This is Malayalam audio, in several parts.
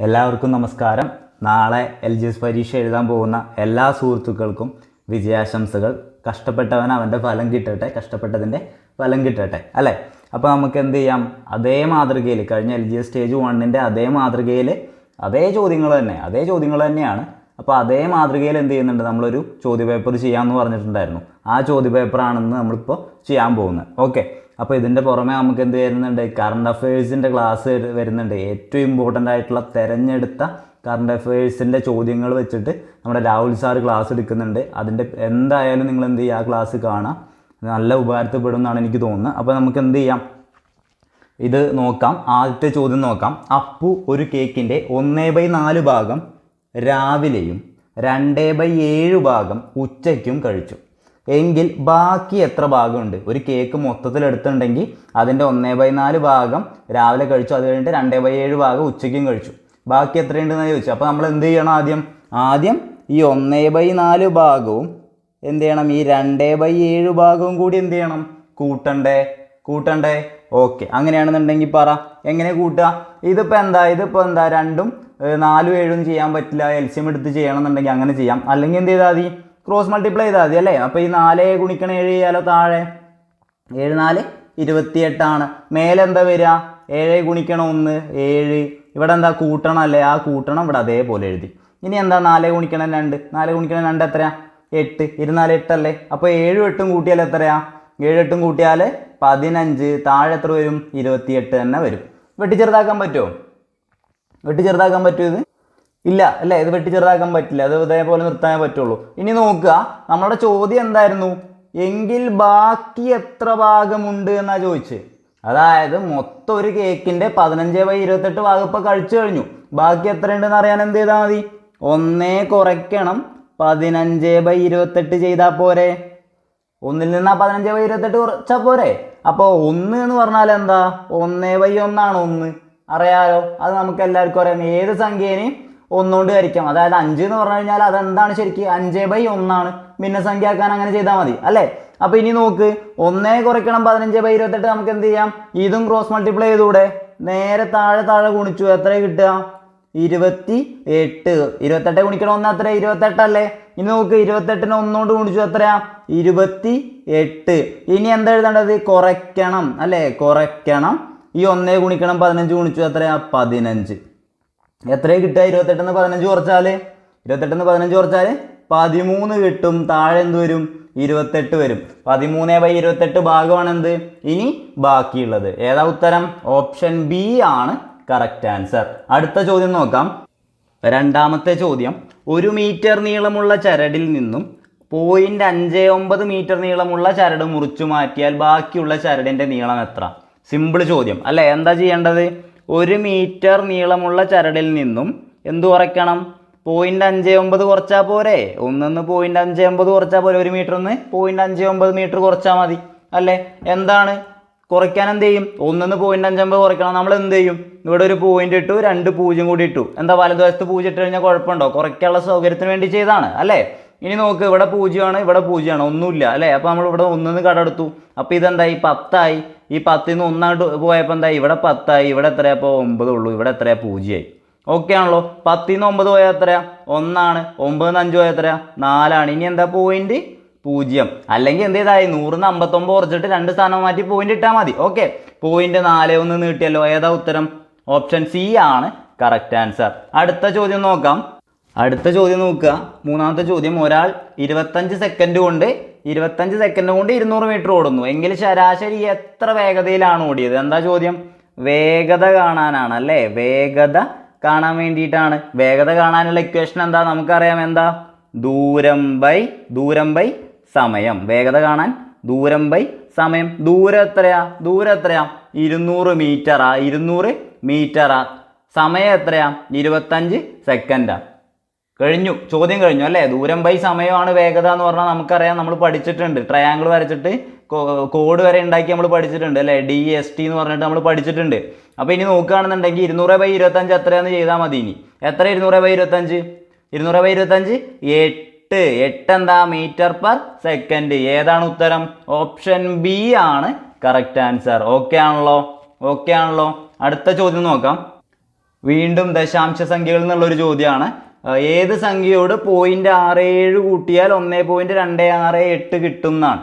എല്ലാവർക്കും നമസ്കാരം. നാളെ എൽ ജി എസ് പരീക്ഷ എഴുതാൻ പോകുന്ന എല്ലാ സുഹൃത്തുക്കൾക്കും വിജയാശംസകൾ. കഷ്ടപ്പെട്ടവൻ അവന്റെ ഫലം കിട്ടട്ടെ കഷ്ടപ്പെട്ടതിന്റെ ഫലം കിട്ടട്ടെ അല്ലേ? അപ്പോൾ നമുക്ക് എന്ത് ചെയ്യാം? അതേ മാതൃകയിൽ കഴിഞ്ഞ എൽ ജി എസ് സ്റ്റേജ് വണ്ണിന്റെ അതേ മാതൃകയിൽ അതേ ചോദ്യങ്ങൾ തന്നെ അതേ ചോദ്യങ്ങൾ തന്നെയാണ്. അപ്പോൾ അതേ മാതൃകയിൽ എന്ത് ചെയ്യുന്നുണ്ട്? നമ്മളൊരു ചോദ്യപേപ്പർ ചെയ്യാമെന്ന് പറഞ്ഞിട്ടുണ്ടായിരുന്നു. ആ ചോദ്യപേപ്പറാണെന്ന് നമ്മളിപ്പോൾ ചെയ്യാൻ പോകുന്നത്. ഓക്കെ. അപ്പോൾ ഇതിന്റെ പുറമെ നമുക്ക് എന്ത് വരുന്നുണ്ട്? കറണ്ട് അഫയേഴ്സിന്റെ ക്ലാസ് വരുന്നുണ്ട്. ഏറ്റവും ഇമ്പോർട്ടന്റ് ആയിട്ടുള്ള തിരഞ്ഞെടുത്ത കറണ്ട് അഫയേഴ്സിന്റെ ചോദ്യങ്ങൾ വെച്ചിട്ട് നമ്മുടെ രാഹുൽ സാർ ക്ലാസ് എടുക്കുന്നുണ്ട്. അതിന്റെ എന്തായാലും നിങ്ങൾ എന്ത് ചെയ്യുക? ആ ക്ലാസ് കാണാം നല്ല ഉപകാരത്തിൽപ്പെടും എന്നാണ് എനിക്ക് തോന്നുന്നത്. അപ്പോൾ നമുക്ക് എന്ത് ചെയ്യാം? ഇത് നോക്കാം. ആദ്യത്തെ ചോദ്യം നോക്കാം. അപ്പു ഒരു കേക്കിന്റെ ഒന്നേ ബൈ നാല് ഭാഗം രാവിലെയും രണ്ടേ ബൈ ഏഴ് ഭാഗം ഉച്ചയ്ക്കും കഴിച്ചു. എങ്കിൽ ബാക്കി എത്ര ഭാഗമുണ്ട്? ഒരു കേക്ക് മൊത്തത്തിൽ എടുത്തിട്ടുണ്ടെങ്കിൽ അതിന്റെ ഒന്നേ ബൈ നാല് ഭാഗം രാവിലെ കഴിച്ചു അത് കഴിഞ്ഞിട്ട് രണ്ടേ ബൈ ഏഴ് ഭാഗം ഉച്ചയ്ക്കും കഴിച്ചു. ബാക്കി എത്രയുണ്ടെന്ന് ചോദിച്ചു അപ്പോൾ നമ്മൾ എന്ത് ചെയ്യണം ആദ്യം? ആദ്യം ഈ ഒന്നേ ബൈ നാല് ഭാഗവും എന്ത് ചെയ്യണം? ഈ രണ്ടേ ബൈ ഏഴ് ഭാഗവും കൂടി എന്ത് ചെയ്യണം? കൂട്ടണ്ടേ? കൂട്ടണ്ടേ? ഓക്കെ. അങ്ങനെയാണെന്നുണ്ടെങ്കിൽ പറ. എങ്ങനെ കൂട്ടുക? ഇതിപ്പോൾ എന്താ? ഇതിപ്പോൾ എന്താ? രണ്ടും നാലും ഏഴും ചെയ്യാൻ പറ്റില്ല. എൽസിയം എടുത്ത് ചെയ്യണമെന്നുണ്ടെങ്കിൽ അങ്ങനെ ചെയ്യാം. അല്ലെങ്കിൽ എന്ത് ചെയ്താൽ മതി? ക്രോസ് മൾട്ടിപ്ലൈ ചെയ്താൽ മതി അല്ലേ? അപ്പോൾ ഈ നാല് ഗുണിക്കണ ഏഴ് ചെയ്യാലോ താഴെ? ഏഴ് നാല് ഇരുപത്തിയെട്ടാണ്. മേലെന്താ വരിക? ഏഴ് ഗുണിക്കണം ഒന്ന് ഏഴ്. ഇവിടെ എന്താ കൂട്ടണം അല്ലേ? ആ കൂട്ടണം ഇവിടെ അതേപോലെ എഴുതി. ഇനി എന്താ നാല് ഗുണിക്കണം രണ്ട്? നാല് ഗുണിക്കണം രണ്ട് എത്രയാ? എട്ട്. ഇരുന്നാൽ എട്ടല്ലേ അപ്പോൾ ഏഴും എട്ടും കൂട്ടിയാൽ എത്രയാ? ഏഴ് എട്ടും കൂട്ടിയാൽ പതിനഞ്ച്. താഴെ എത്ര വരും? ഇരുപത്തിയെട്ട് തന്നെ വരും. വെട്ടി ചെറുതാക്കാൻ പറ്റുമോ വെട്ടി ചെറുതാക്കാൻ പറ്റുമോ ഇത്? ഇല്ല അല്ലേ? ഇത് വെട്ടി ചെറുതാക്കാൻ പറ്റില്ല. അത് ഇതേപോലെ നിർത്താനേ പറ്റുള്ളൂ. ഇനി നോക്കുക നമ്മുടെ ചോദ്യം എന്തായിരുന്നു? എങ്കിൽ ബാക്കി എത്ര ഭാഗമുണ്ട് എന്നാ ചോദിച്ച്. അതായത് മൊത്തം ഒരു കേക്കിന്റെ പതിനഞ്ച് ബൈ ഇരുപത്തെട്ട് ഭാഗം ഇപ്പൊ കഴിച്ചു കഴിഞ്ഞു. ബാക്കി എത്ര ഉണ്ടെന്ന് അറിയാൻ എന്ത് ചെയ്താൽ മതി? ഒന്നേ കുറയ്ക്കണം. പതിനഞ്ച് ബൈ ഇരുപത്തെട്ട് ചെയ്താൽ പോരെ. ഒന്നിൽ നിന്ന് പതിനഞ്ച് ബൈ ഇരുപത്തെട്ട് കുറച്ചാൽ പോരെ. അപ്പോൾ ഒന്ന് എന്ന് പറഞ്ഞാൽ എന്താ? ഒന്നേ ബൈ ഒന്നാണ് ഒന്ന്. അറിയാലോ? അത് നമുക്ക് എല്ലാവർക്കും അറിയാം. ഏത് സംഖ്യേനെയും ഒന്നുകൊണ്ട് ഹരിക്കാം അതായത് അഞ്ച് എന്ന് പറഞ്ഞു കഴിഞ്ഞാൽ അതെന്താണ് ശരിക്ക്? അഞ്ച് ബൈ ഒന്നാണ്. ഭിന്നസംഖ്യ ആക്കാൻ അങ്ങനെ ചെയ്താൽ മതി അല്ലേ? അപ്പോൾ ഇനി നോക്ക്. ഒന്നേ കുറയ്ക്കണം പതിനഞ്ച് ബൈ ഇരുപത്തെട്ട് നമുക്ക് എന്ത് ചെയ്യാം? ഇതും ക്രോസ് മൾട്ടിപ്ലൈ ചെയ്തുകൂടെ നേരെ താഴെ താഴെ ഗുണിച്ചു. എത്ര കിട്ടുക? ഇരുപത്തി എട്ട് ഇരുപത്തെട്ട് ഗുണിക്കണം ഒന്ന് എത്ര ഇരുപത്തെട്ടല്ലേ ഇനി നോക്ക്. ഇരുപത്തെട്ടിന് ഒന്നുകൊണ്ട് ഗുണിച്ചു എത്രയാ? ഇരുപത്തി എട്ട് ഇനി എന്താ എഴുതേണ്ടത്? കുറയ്ക്കണം അല്ലേ? കുറയ്ക്കണം. ഈ ഒന്നേ ഗുണിക്കണം പതിനഞ്ച് ഗുണിച്ചു എത്രയാ? പതിനഞ്ച്. എത്രയാ കിട്ടുക? ഇരുപത്തെട്ടെന്ന് പതിനഞ്ച് കുറച്ചാൽ ഇരുപത്തെട്ടെന്ന് പതിനഞ്ച് കുറച്ചാൽ പതിമൂന്ന് കിട്ടും. താഴെ എന്ത് വരും? ഇരുപത്തെട്ട് വരും. പതിമൂന്ന് ബൈ ഇരുപത്തെട്ട് ഭാഗമാണ് എന്ത്? ഇനി ബാക്കിയുള്ളത്. ഏതാ ഉത്തരം? ഓപ്ഷൻ ബി ആണ് കറക്റ്റ് ആൻസർ അടുത്ത ചോദ്യം നോക്കാം. രണ്ടാമത്തെ ചോദ്യം. ഒരു മീറ്റർ നീളമുള്ള ചരടിൽ നിന്നും പോയിന്റ് അഞ്ച് ഒമ്പത് മീറ്റർ നീളമുള്ള ചരട് മുറിച്ചു മാറ്റിയാൽ ബാക്കിയുള്ള ചരടിന്റെ നീളം എത്ര? സിമ്പിൾ ചോദ്യം. അല്ലേ? എന്താ ചെയ്യേണ്ടത്? ഒരു മീറ്റർ നീളമുള്ള ചരടിൽ നിന്നും എന്ത് കുറയ്ക്കണം? പോയിന്റ് അഞ്ച് ഒമ്പത് കുറച്ചാൽ പോരെ? ഒന്നിന്ന് പോയിന്റ് അഞ്ച് ഒമ്പത് കുറച്ചാൽ പോരെ. ഒരു മീറ്റർ ഒന്ന് പോയിന്റ് അഞ്ച് ഒമ്പത് മീറ്റർ കുറച്ചാൽ മതി. അല്ലേ? എന്താണ്? കുറയ്ക്കാൻ എന്ത് ചെയ്യും? ഒന്നിന്ന് പോയിന്റ് അഞ്ചമ്പത് കുറയ്ക്കണം. നമ്മൾ എന്ത് ചെയ്യും? ഇവിടെ ഒരു പോയിന്റ് ഇട്ടു രണ്ട് പൂജ്യം കൂടി ഇട്ടു. എന്താ വലതുവശത്ത് പൂജ്യം ഇട്ട് കഴിഞ്ഞാൽ കുഴപ്പമുണ്ടോ? കുറയ്ക്കാനുള്ള സൗകര്യത്തിന് വേണ്ടി ചെയ്താണ് അല്ലേ? ഇനി നോക്ക് ഇവിടെ പൂജ്യമാണ് ഇവിടെ പൂജ്യമാണ്. ഒന്നുമില്ല അല്ലേ? അപ്പോൾ നമ്മൾ ഇവിടെ ഒന്നിന്ന് കടമെടുത്തു അപ്പോൾ ഇതെന്തായി? പത്തായി. ഈ പത്തിൽ നിന്ന് ഒന്നായിട്ട് പോയപ്പോൾ എന്തായി? ഇവിടെ പത്തായി. ഇവിടെ എത്രയാണ് അപ്പോൾ ഒമ്പത് ഉള്ളൂ. ഇവിടെ എത്രയാണ് പൂജ്യമായി. ഓക്കെ ആണല്ലോ. പത്തിൽ നിന്ന് ഒമ്പത് പോയാൽ എത്രയാ? ഒന്നാണ്. ഒമ്പതിന്ന് അഞ്ച് പോയാൽ എത്രയാ? നാലാണ്. ഇനി എന്താ പോയിന്റ് പൂജ്യം. അല്ലെങ്കിൽ എന്ത് ചെയ്തായി? നിന്ന് അമ്പത്തൊമ്പത് കുറച്ചിട്ട് രണ്ട് സ്ഥാനം മാറ്റി പോയിന്റ് ഇട്ടാൽ മതി. ഓക്കെ പോയിന്റ് നാല് ഒന്ന് നീട്ടിയല്ലോ. ഏതാ ഉത്തരം? ഓപ്ഷൻ സി ആണ്. കറക്റ്റ് ആൻസർ അടുത്ത ചോദ്യം നോക്കാം. അടുത്ത ചോദ്യം നോക്കുക. മൂന്നാമത്തെ ചോദ്യം ഒരാൾ ഇരുപത്തഞ്ച് സെക്കൻഡ് കൊണ്ട് ഇരുപത്തഞ്ച് സെക്കൻഡ് കൊണ്ട് ഇരുന്നൂറ് മീറ്റർ ഓടുന്നു. എങ്കിൽ ശരാശരി എത്ര വേഗതയിലാണ് ഓടിയത്? എന്താ ചോദ്യം? വേഗത കാണാനാണ് അല്ലേ? വേഗത കാണാൻ വേണ്ടിയിട്ടാണ്. വേഗത കാണാനുള്ള ഇക്വേഷൻ എന്താ? നമുക്കറിയാം എന്താ? ദൂരം ബൈ ദൂരം ബൈ സമയം. വേഗത കാണാൻ ദൂരം ബൈ സമയം. ദൂരം എത്രയാ? ദൂരം എത്രയാ? ഇരുന്നൂറ് മീറ്ററാ ഇരുന്നൂറ് മീറ്ററാ സമയം എത്രയാ? ഇരുപത്തഞ്ച് സെക്കൻഡാ കഴിഞ്ഞു. ചോദ്യം കഴിഞ്ഞു അല്ലേ? ദൂരം ബൈ സമയമാണ് വേഗത എന്ന് പറഞ്ഞാൽ നമുക്കറിയാം. നമ്മൾ പഠിച്ചിട്ടുണ്ട്. ട്രയാങ്കിൾ വരച്ചിട്ട് കോഡ് വരെ ഉണ്ടാക്കി നമ്മൾ പഠിച്ചിട്ടുണ്ട് അല്ലേ? ഡി എസ് ടി എന്ന് പറഞ്ഞിട്ട് നമ്മൾ പഠിച്ചിട്ടുണ്ട്. അപ്പോൾ ഇനി നോക്കുകയാണെന്നുണ്ടെങ്കിൽ ഇരുന്നൂറ് ബൈ ഇരുപത്തഞ്ച് എത്രയാന്ന് ചെയ്താൽ മതി ഇനി. എത്ര ഇരുന്നൂറ് ബൈ ഇരുപത്തഞ്ച് ഇരുന്നൂറ് ബൈ ഇരുപത്തഞ്ച് എട്ട്. എട്ട് എന്താ? മീറ്റർ പെർ സെക്കൻഡ് ഏതാണ് ഉത്തരം? ഓപ്ഷൻ ബി ആണ് കറക്റ്റ് ആൻസർ ഓക്കെ ആണല്ലോ? ഓക്കെ ആണല്ലോ? അടുത്ത ചോദ്യം നോക്കാം. വീണ്ടും ദശാംശ സംഖ്യകൾ എന്നുള്ളൊരു ചോദ്യമാണ്. ഏത് സംഖ്യയോട് പോയിന്റ് ആറ് ഏഴ് കൂട്ടിയാൽ ഒന്നേ പോയിന്റ് രണ്ട് ആറ് എട്ട് കിട്ടും എന്നാണ്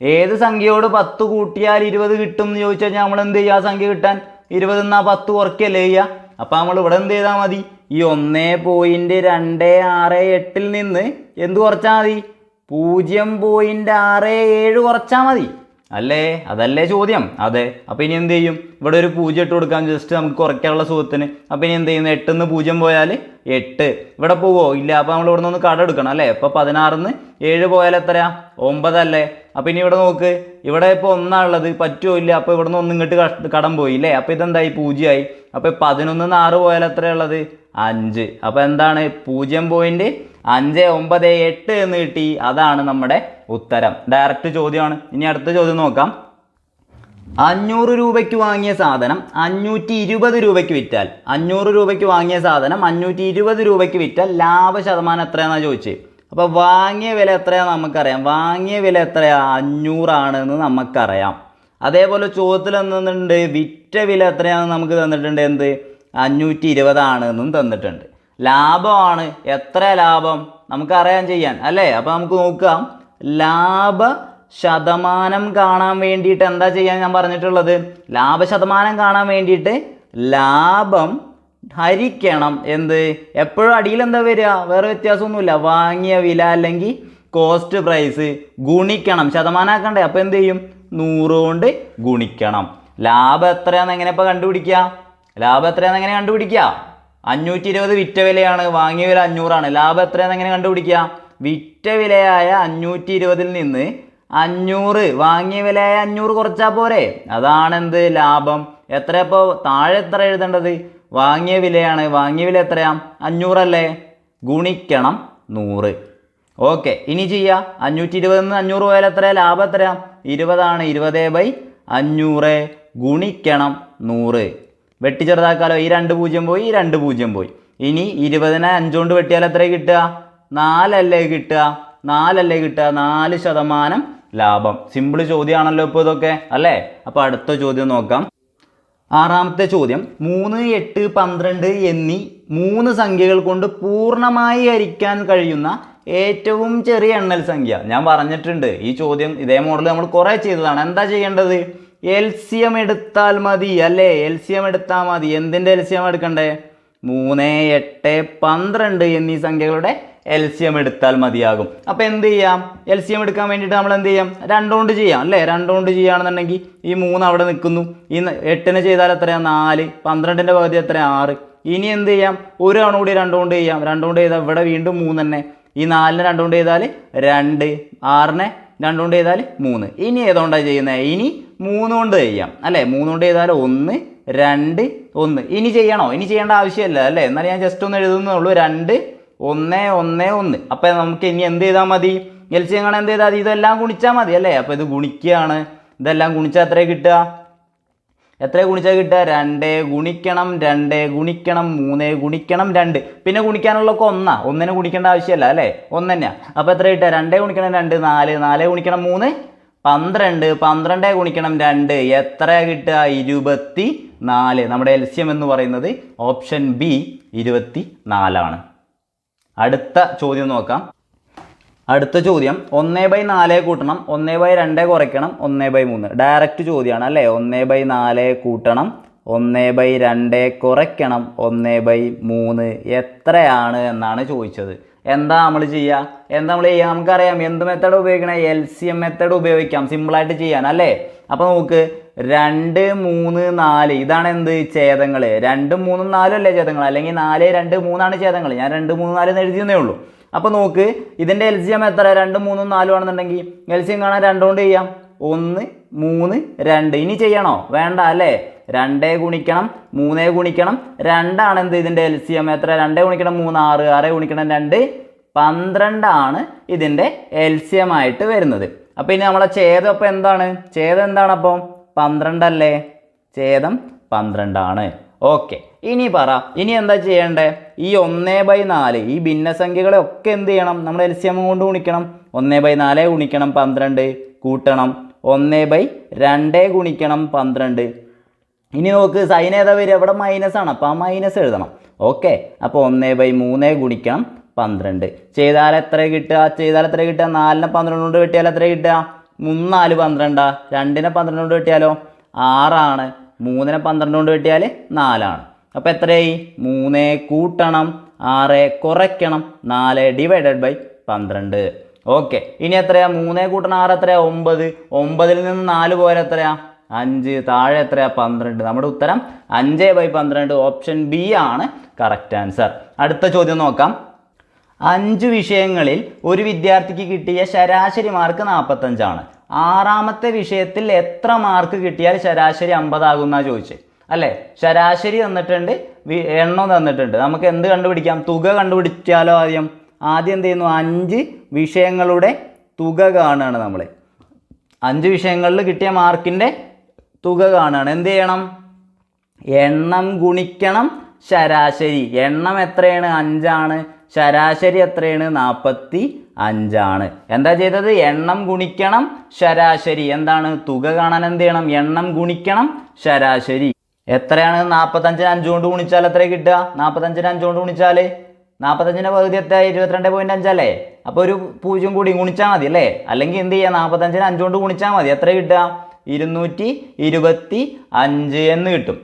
ഏത് സംഖ്യയോട് പത്ത് കൂട്ടിയാൽ ഇരുപത് കിട്ടും എന്ന് ചോദിച്ചു കഴിഞ്ഞാൽ നമ്മൾ എന്ത് ചെയ്യുക ആ സംഖ്യ കിട്ടാൻ ഇരുപത് എന്നാൽ പത്ത് കുറയ്ക്കല്ലേ ചെയ്യുക അപ്പം നമ്മൾ ഇവിടെ എന്ത് ചെയ്താൽ മതി? ഈ ഒന്നേ പോയിന്റ് രണ്ട് ആറ് എട്ടിൽ നിന്ന് എന്ത് കുറച്ചാൽ മതി? പൂജ്യം പോയിന്റ് ആറ് ഏഴ് കുറച്ചാൽ മതി. അല്ലേ? അതല്ലേ ചോദ്യം. അതെ. അപ്പോൾ ഇനി എന്ത് ചെയ്യും? ഇവിടെ ഒരു പൂജ്യം ഇട്ട് കൊടുക്കാം. ജസ്റ്റ് നമുക്ക് കുറയ്ക്കാനുള്ള സുഖത്തിന്. അപ്പോൾ ഇനി എന്ത് ചെയ്യുന്നു? എട്ടിൽ നിന്ന് പൂജ്യം പോയാൽ എട്ട്. ഇവിടെ പോവോ? ഇല്ല. അപ്പോൾ നമ്മൾ ഇവിടെ നിന്ന് കട എടുക്കണം അല്ലേ? ഇപ്പോൾ പതിനാറിന്ന് ഏഴ് പോയാൽ എത്രയാ? ഒമ്പതല്ലേ. അപ്പോൾ ഇനി ഇവിടെ നോക്ക്. ഇവിടെ ഇപ്പോൾ ഒന്നാണുള്ളത് പറ്റുമോ ഇല്ല. അപ്പോൾ ഇവിടെ നിന്ന് ഒന്ന് ഇങ്ങോട്ട് കടം പോയി ഇല്ലേ? അപ്പോൾ ഇതെന്തായി? പൂജ്യമായി. അപ്പോൾ പതിനൊന്ന് ആറ് പോയാൽ എത്രയുള്ളത് അഞ്ച്. അപ്പോൾ എന്താണ്? പൂജ്യം പോയിന്റ് അഞ്ച് ഒമ്പത് എട്ട് എന്ന് കിട്ടി. അതാണ് നമ്മുടെ ഉത്തരം. ഡയറക്റ്റ് ചോദ്യമാണ്. ഇനി അടുത്ത ചോദ്യം നോക്കാം. അഞ്ഞൂറ് രൂപയ്ക്ക് വാങ്ങിയ സാധനം അഞ്ഞൂറ്റി ഇരുപത് രൂപയ്ക്ക് വിറ്റാൽ. അഞ്ഞൂറ് രൂപയ്ക്ക് വാങ്ങിയ സാധനം അഞ്ഞൂറ്റി ഇരുപത് രൂപയ്ക്ക് വിറ്റാൽ ലാഭ ശതമാനം എത്രയാണെന്നാണ് ചോദിച്ചത് അപ്പോൾ വാങ്ങിയ വില എത്രയാണെന്ന് നമുക്കറിയാം. വാങ്ങിയ വില എത്രയാ? അഞ്ഞൂറാണെന്ന് നമുക്കറിയാം. അതേപോലെ ചോദ്യത്തിൽ എന്തെന്നുണ്ട്? വിറ്റ വില എത്രയാണെന്ന് നമുക്ക് തന്നിട്ടുണ്ട് എന്ത്? അഞ്ഞൂറ്റി ഇരുപതാണെന്നും തന്നിട്ടുണ്ട്. ലാഭമാണ്. എത്ര ലാഭം? നമുക്ക് അറിയാൻ ചെയ്യാൻ അല്ലേ? അപ്പോൾ നമുക്ക് നോക്കാം. ലാഭ ശതമാനം കാണാൻ വേണ്ടിയിട്ട് എന്താ ചെയ്യാൻ ഞാൻ പറഞ്ഞിട്ടുള്ളത്? ലാഭ ശതമാനം കാണാൻ വേണ്ടിയിട്ട് ലാഭം ഹരിക്കണം. എന്ത്? എപ്പോഴും അടിയിൽ എന്താ വരിക? വേറെ വ്യത്യാസമൊന്നുമില്ല. വാങ്ങിയ വില അല്ലെങ്കിൽ കോസ്റ്റ് പ്രൈസ് ഗുണിക്കണം. ശതമാനമാക്കണ്ടേ അപ്പോൾ എന്ത് ചെയ്യും? നൂറ് കൊണ്ട് ഗുണിക്കണം. ലാഭം എത്രയാണെന്ന് എങ്ങനെ ഇപ്പോൾ കണ്ടുപിടിക്കുക? ലാഭം എത്രയാണെന്ന് എങ്ങനെ കണ്ടുപിടിക്കുക? അഞ്ഞൂറ്റി ഇരുപത് വിറ്റ വിലയാണ്. വാങ്ങിയ വില അഞ്ഞൂറാണ്. ലാഭം എത്രയാണെന്ന് എങ്ങനെ കണ്ടുപിടിക്കുക വിറ്റ വിലയായ അഞ്ഞൂറ്റി ഇരുപതിൽ നിന്ന് അഞ്ഞൂറ് വാങ്ങിയ വിലയായ അഞ്ഞൂറ് കുറച്ചാൽ പോരെ. അതാണെന്ത് ലാഭം? എത്ര ഇപ്പോൾ താഴെ എത്ര എഴുതേണ്ടത്? വാങ്ങിയ വിലയാണ്. വാങ്ങിയ വില എത്രയാ? അഞ്ഞൂറല്ലേ? ഗുണിക്കണം നൂറ്. ഓക്കെ ഇനി ചെയ്യാം. അഞ്ഞൂറ്റി ഇരുപതിൽ നിന്ന് അഞ്ഞൂറ് പോയാൽ എത്ര ലാഭം എത്രയാ? ഇരുപതാണ്. ഇരുപത് ബൈ അഞ്ഞൂറ്. ഗുണിക്കണം നൂറ്. വെട്ടി ചെറുതാക്കാലോ ഈ രണ്ട് പൂജ്യം പോയി ഈ രണ്ട് പൂജ്യം പോയി. ഇനി ഇരുപതിനെ അഞ്ചുകൊണ്ട് വെട്ടിയാൽ എത്ര കിട്ടുക? നാലല്ലേ കിട്ടുക? നാലല്ലേ കിട്ടുക? നാല് ശതമാനം ലാഭം. സിമ്പിൾ ചോദ്യമാണല്ലോ ഇപ്പോൾ ഇതൊക്കെ അല്ലേ? അപ്പോൾ അടുത്ത ചോദ്യം നോക്കാം. ആറാമത്തെ ചോദ്യം മൂന്ന് എട്ട് പന്ത്രണ്ട് എന്നീ മൂന്ന് സംഖ്യകൾ കൊണ്ട് പൂർണമായി ഹരിക്കാൻ കഴിയുന്ന ഏറ്റവും ചെറിയ എണ്ണൽ സംഖ്യ. ഞാൻ പറഞ്ഞിട്ടുണ്ട് ഈ ചോദ്യം ഇതേ മോഡൽ നമ്മൾ കുറേ ചെയ്തതാണ്. എന്താ ചെയ്യേണ്ടത്? എൽ സി എം എടുത്താൽ മതി അല്ലേ? എൽ സി എം എടുത്താൽ മതി. എന്തിന്റെ എൽ സി എം എടുക്കണ്ടേ? മൂന്ന് എട്ട് പന്ത്രണ്ട് എന്നീ സംഖ്യകളുടെ എൽ സി എം എടുത്താൽ മതിയാകും. അപ്പോൾ എന്ത് ചെയ്യാം? എൽ സി എം എടുക്കാൻ വേണ്ടിയിട്ട് നമ്മൾ എന്ത് ചെയ്യാം? രണ്ടുകൊണ്ട് ചെയ്യാം അല്ലേ? രണ്ടുകൊണ്ട് ചെയ്യുകയാണെന്നുണ്ടെങ്കിൽ ഈ മൂന്ന് അവിടെ നിൽക്കുന്നു. ഈ എട്ടിന് ചെയ്താൽ എത്രയാണ് നാല്. പന്ത്രണ്ടിന്റെ പകുതി എത്ര ആറ്. ഇനി എന്ത് ചെയ്യാം? ഒരു തവണ കൂടി രണ്ടുകൊണ്ട് ചെയ്യാം. രണ്ടുകൊണ്ട് ചെയ്താൽ ഇവിടെ വീണ്ടും മൂന്ന് തന്നെ ഈ നാലിന് രണ്ടുകൊണ്ട് ചെയ്താൽ രണ്ട്. ആറിനെ രണ്ടുകൊണ്ട് ചെയ്താൽ മൂന്ന്. ഇനി ഏതുകൊണ്ടാണ് ചെയ്യുന്നത് ഇനി മൂന്ന് കൊണ്ട് ചെയ്യാം. അല്ലേ? മൂന്ന് കൊണ്ട് ചെയ്താൽ ഒന്ന് രണ്ട് ഒന്ന്. ഇനി ചെയ്യണോ? ഇനി ചെയ്യേണ്ട ആവശ്യമില്ല അല്ലേ? എന്നാൽ ഞാൻ ജസ്റ്റ് ഒന്ന് എഴുതുന്നുള്ളൂ രണ്ട് ഒന്ന് ഒന്ന് ഒന്ന്. അപ്പോൾ നമുക്ക് ഇനി എന്ത് ചെയ്താൽ മതി? എൽ സി കാണാൻ എന്ത് ചെയ്താൽ മതി? ഇതെല്ലാം ഗുണിച്ചാൽ മതി അല്ലേ? അപ്പോൾ ഇത് ഗുണിക്കുകയാണ്. ഇതെല്ലാം ഗുണിച്ചാൽ എത്ര കിട്ടുക? എത്ര ഗുണിച്ചാൽ കിട്ടുക? രണ്ട് ഗുണിക്കണം രണ്ട് ഗുണിക്കണം മൂന്ന് ഗുണിക്കണം രണ്ട്. പിന്നെ ഗുണിക്കാനുള്ളതൊക്കെ ഒന്നാ. ഒന്നിനെ ഗുണിക്കേണ്ട ആവശ്യമില്ല അല്ലേ? ഒന്ന് തന്നെയാണ് അപ്പോൾ എത്ര കിട്ടുക? രണ്ടേ ഗുണിക്കണം രണ്ട്. നാല്. നാല് ഗുണിക്കണം മൂന്ന്. പന്ത്രണ്ട്. പന്ത്രണ്ടേ ഗുണിക്കണം രണ്ട്. എത്ര കിട്ടുക? ഇരുപത്തി നാല് നമ്മുടെ എൽസ്യം എന്ന് പറയുന്നത് ഓപ്ഷൻ ബി ഇരുപത്തി നാലാണ് അടുത്ത ചോദ്യം നോക്കാം. അടുത്ത ചോദ്യം ഒന്നേ ബൈ നാല് കൂട്ടണം ഒന്നേ ബൈ രണ്ട് കുറയ്ക്കണം ഒന്നേ ബൈ മൂന്ന്. ഡയറക്റ്റ് ചോദ്യമാണ് അല്ലേ? ഒന്നേ ബൈ നാല് കൂട്ടണം ഒന്നേ ബൈ രണ്ട് കുറയ്ക്കണം ഒന്നേ ബൈ മൂന്ന് എത്രയാണ് എന്നാണ് ചോദിച്ചത്. എന്താ നമ്മൾ ചെയ്യുക എന്താ നമ്മൾ ചെയ്യുക നമുക്കറിയാം എന്ത് മെത്തേഡ് ഉപയോഗിക്കണം? എൽ സി എം മെത്തേഡ് ഉപയോഗിക്കാം. സിമ്പിളായിട്ട് ചെയ്യാൻ അല്ലേ? അപ്പോൾ നമുക്ക് രണ്ട് മൂന്ന് നാല്. ഇതാണ് എന്ത്? ഛേദങ്ങൾ രണ്ടും മൂന്നും നാലും അല്ലേ ഛേദങ്ങൾ അല്ലെങ്കിൽ നാല് രണ്ട് മൂന്നാണ് ഛേദങ്ങൾ ഞാൻ രണ്ട് മൂന്ന് നാല് എന്ന് എഴുതിയെന്നേ ഉള്ളൂ. അപ്പോൾ നോക്ക് ഇതിന്റെ എൽ സി എം എത്ര രണ്ടും മൂന്നും നാലും ആണെന്നുണ്ടെങ്കിൽ എൽ സി എം കാണാൻ രണ്ടുകൊണ്ട് ചെയ്യാം. ഒന്ന് മൂന്ന് രണ്ട്. ഇനി ചെയ്യണോ? വേണ്ട അല്ലേ? രണ്ടേ ഗുണിക്കണം മൂന്നേ ഗുണിക്കണം. രണ്ടാണ് എന്ത് ഇതിന്റെ എൽ സി എം എത്ര രണ്ടേ ഗുണിക്കണം മൂന്ന് ആറ്. ആറേ ഗുണിക്കണം രണ്ട്. പന്ത്രണ്ടാണ് ഇതിന്റെ എൽ സി എം ആയിട്ട് വരുന്നത്. അപ്പോൾ ഇനി നമ്മളെ ഛേദം അപ്പോൾ എന്താണ്? ഛേദം എന്താണ് അപ്പോൾ പന്ത്രണ്ടല്ലേ? ഛേദം പന്ത്രണ്ടാണ്. ഓക്കെ. ഇനി പറ ഇനി എന്താ ചെയ്യേണ്ടേ? ഈ ഒന്നേ ബൈ നാല് ഈ ഭിന്നസംഖ്യകളെ ഒക്കെ എന്ത് ചെയ്യണം? നമ്മൾ എൽ സി എം കൊണ്ട് ഗുണിക്കണം. ഒന്നേ ബൈ നാല് ഗുണിക്കണം പന്ത്രണ്ട് കൂട്ടണം. ഒന്നേ ബൈ രണ്ടേ ഗുണിക്കണം പന്ത്രണ്ട്. ഇനി നോക്ക് സൈൻ ഏതാ വരിക? ഇവിടെ മൈനസ് ആണ്. അപ്പോൾ ആ മൈനസ് എഴുതണം. ഓക്കെ അപ്പോൾ ഒന്നേ ബൈ മൂന്ന് ഗുണിക്കണം പന്ത്രണ്ട്. ചെയ്താൽ എത്ര കിട്ടുക? ചെയ്താൽ എത്ര കിട്ടുക? നാലിനെ പന്ത്രണ്ട് കൊണ്ട് വെട്ടിയാൽ എത്ര കിട്ടുക? മൂന്നാൽ പന്ത്രണ്ടാ. രണ്ടിനെ പന്ത്രണ്ട് കൊണ്ട് വെട്ടിയാലോ? ആറാണ്. മൂന്നിനെ പന്ത്രണ്ട് കൊണ്ട് വെട്ടിയാൽ നാലാണ്. അപ്പോൾ എത്രയായി? മൂന്ന് കൂട്ടണം ആറ് കുറയ്ക്കണം നാല് ഡിവൈഡഡ് ബൈ പന്ത്രണ്ട്. ഓക്കെ ഇനി എത്രയാ? മൂന്ന് കൂട്ടണം ആറ് എത്രയാ? ഒമ്പത്. ഒമ്പതിൽ നിന്ന് നാല് പോയാൽ എത്രയാ? അഞ്ച്. താഴെ എത്രയാ? പന്ത്രണ്ട്. നമ്മുടെ ഉത്തരം അഞ്ച് ബൈ പന്ത്രണ്ട് ഓപ്ഷൻ ബി ആണ്. കറക്റ്റ് ആൻസർ അടുത്ത ചോദ്യം നോക്കാം. അഞ്ച് വിഷയങ്ങളിൽ ഒരു വിദ്യാർത്ഥിക്ക് കിട്ടിയ ശരാശരി മാർക്ക് നാൽപ്പത്തഞ്ചാണ് ആറാമത്തെ വിഷയത്തിൽ എത്ര മാർക്ക് കിട്ടിയാൽ ശരാശരി അമ്പതാകുന്ന ചോദിച്ചത് അല്ലേ? ശരാശരി തന്നിട്ടുണ്ട് എണ്ണം തന്നിട്ടുണ്ട്. നമുക്ക് എന്ത് കണ്ടുപിടിക്കാം? തുക കണ്ടുപിടിച്ചാലോ ആദ്യം? ആദ്യം എന്ത് ചെയ്യുന്നു? അഞ്ച് വിഷയങ്ങളുടെ തുക കാണുകയാണ് നമ്മൾ. അഞ്ച് വിഷയങ്ങളിൽ കിട്ടിയ മാർക്കിന്റെ തുക കാണുകയാണ്. എന്ത് ചെയ്യണം? എണ്ണം ഗുണിക്കണം ശരാശരി. എണ്ണം എത്രയാണ്? അഞ്ചാണ്. ശരാശരി എത്രയാണ്? നാൽപ്പത്തി അഞ്ചാണ്. എന്താ ചെയ്തത്? എണ്ണം ഗുണിക്കണം ശരാശരി. എന്താണ്? തുക കാണാൻ എന്ത് ചെയ്യണം? എണ്ണം ഗുണിക്കണം ശരാശരി. എത്രയാണ്? നാൽപ്പത്തഞ്ചിന് അഞ്ച് കൊണ്ട് ഗുണിച്ചാൽ എത്ര കിട്ടുക? നാൽപ്പത്തഞ്ചിന് അഞ്ച് കൊണ്ട് ഗുണിച്ചാൽ നാൽപ്പത്തഞ്ചിന്റെ പകുതി എത്ര ഇരുപത്തിരണ്ട് പോയിന്റ് അഞ്ചല്ലേ അപ്പോൾ ഒരു പൂജ്യം കൂടി ഗുണിച്ചാൽ മതി അല്ലേ? അല്ലെങ്കിൽ എന്ത് ചെയ്യുക നാൽപ്പത്തഞ്ചിന് അഞ്ച് കൊണ്ട് ഗുണിച്ചാൽ മതി. എത്ര കിട്ടുക? ഇരുന്നൂറ്റി ഇരുപത്തി അഞ്ച് എന്ന് കിട്ടും.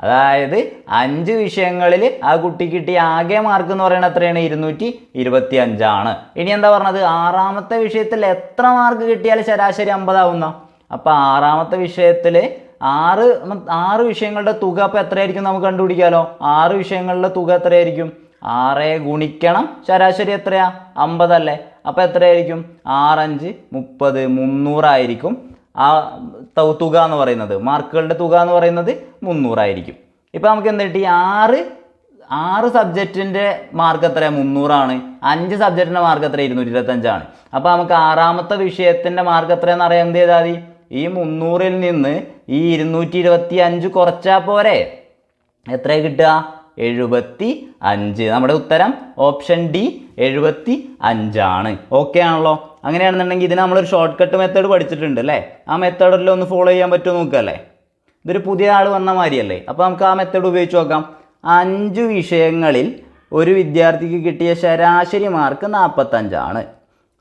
അതായത് അഞ്ച് വിഷയങ്ങളിൽ ആ കുട്ടി കിട്ടിയ ആകെ മാർക്ക് എന്ന് പറയുന്നത് എത്രയാണ്? ഇരുന്നൂറ്റി ഇരുപത്തി അഞ്ചാണ്. ഇനി എന്താ പറഞ്ഞത്? ആറാമത്തെ വിഷയത്തിൽ എത്ര മാർക്ക് കിട്ടിയാൽ ശരാശരി അമ്പതാവുന്ന അപ്പോൾ ആറാമത്തെ വിഷയത്തിൽ ആറ് ആറ് വിഷയങ്ങളുടെ തുക അപ്പോൾ എത്രയായിരിക്കും നമുക്ക് കണ്ടുപിടിക്കാമല്ലോ ആറ് വിഷയങ്ങളുടെ തുക എത്രയായിരിക്കും? ആറ് ഗുണിക്കണം. ശരാശരി എത്രയാ? അമ്പതല്ലേ അപ്പോൾ എത്രയായിരിക്കും? ആറഞ്ച് മുപ്പത് മുന്നൂറായിരിക്കും. ആ തുക എന്ന് പറയുന്നത്. മാർക്കുകളുടെ തുക എന്ന് പറയുന്നത് മുന്നൂറായിരിക്കും. ഇപ്പോൾ നമുക്ക് എന്ത് കിട്ടി? ആറ് ആറ് സബ്ജക്റ്റിന്റെ മാർക്ക് എത്രയാണ് മുന്നൂറാണ്. അഞ്ച് സബ്ജക്റ്റിന്റെ മാർക്ക് എത്ര ഇരുന്നൂറ്റി ഇരുപത്തഞ്ചാണ്. അപ്പോൾ നമുക്ക് ആറാമത്തെ വിഷയത്തിന്റെ മാർക്ക് എത്രയാണെന്ന് അറിയാൻ എന്ത് ചെയ്താൽ മതി ഈ മുന്നൂറിൽ നിന്ന് ഈ ഇരുന്നൂറ്റി ഇരുപത്തി അഞ്ച് കുറച്ചാൽ പോരെ. എത്ര കിട്ടുക? എഴുപത്തി അഞ്ച് നമ്മുടെ ഉത്തരം ഓപ്ഷൻ ഡി എഴുപത്തി അഞ്ചാണ് ഓക്കെ ആണല്ലോ. അങ്ങനെയാണെന്നുണ്ടെങ്കിൽ ഇതിന് നമ്മളൊരു ഷോർട്ട് കട്ട് മെത്തേഡ് പഠിച്ചിട്ടുണ്ട് അല്ലേ? ആ മെത്തേഡെല്ലാം ഒന്ന് ഫോളോ ചെയ്യാൻ പറ്റുമോ നോക്കല്ലേ ഇതൊരു പുതിയ ആൾ വന്ന മാതിരിയല്ലേ? അപ്പോൾ നമുക്ക് ആ മെത്തേഡ് ഉപയോഗിച്ച് നോക്കാം. അഞ്ച് വിഷയങ്ങളിൽ ഒരു വിദ്യാർത്ഥിക്ക് കിട്ടിയ ശരാശരി മാർക്ക് നാൽപ്പത്തഞ്ചാണ്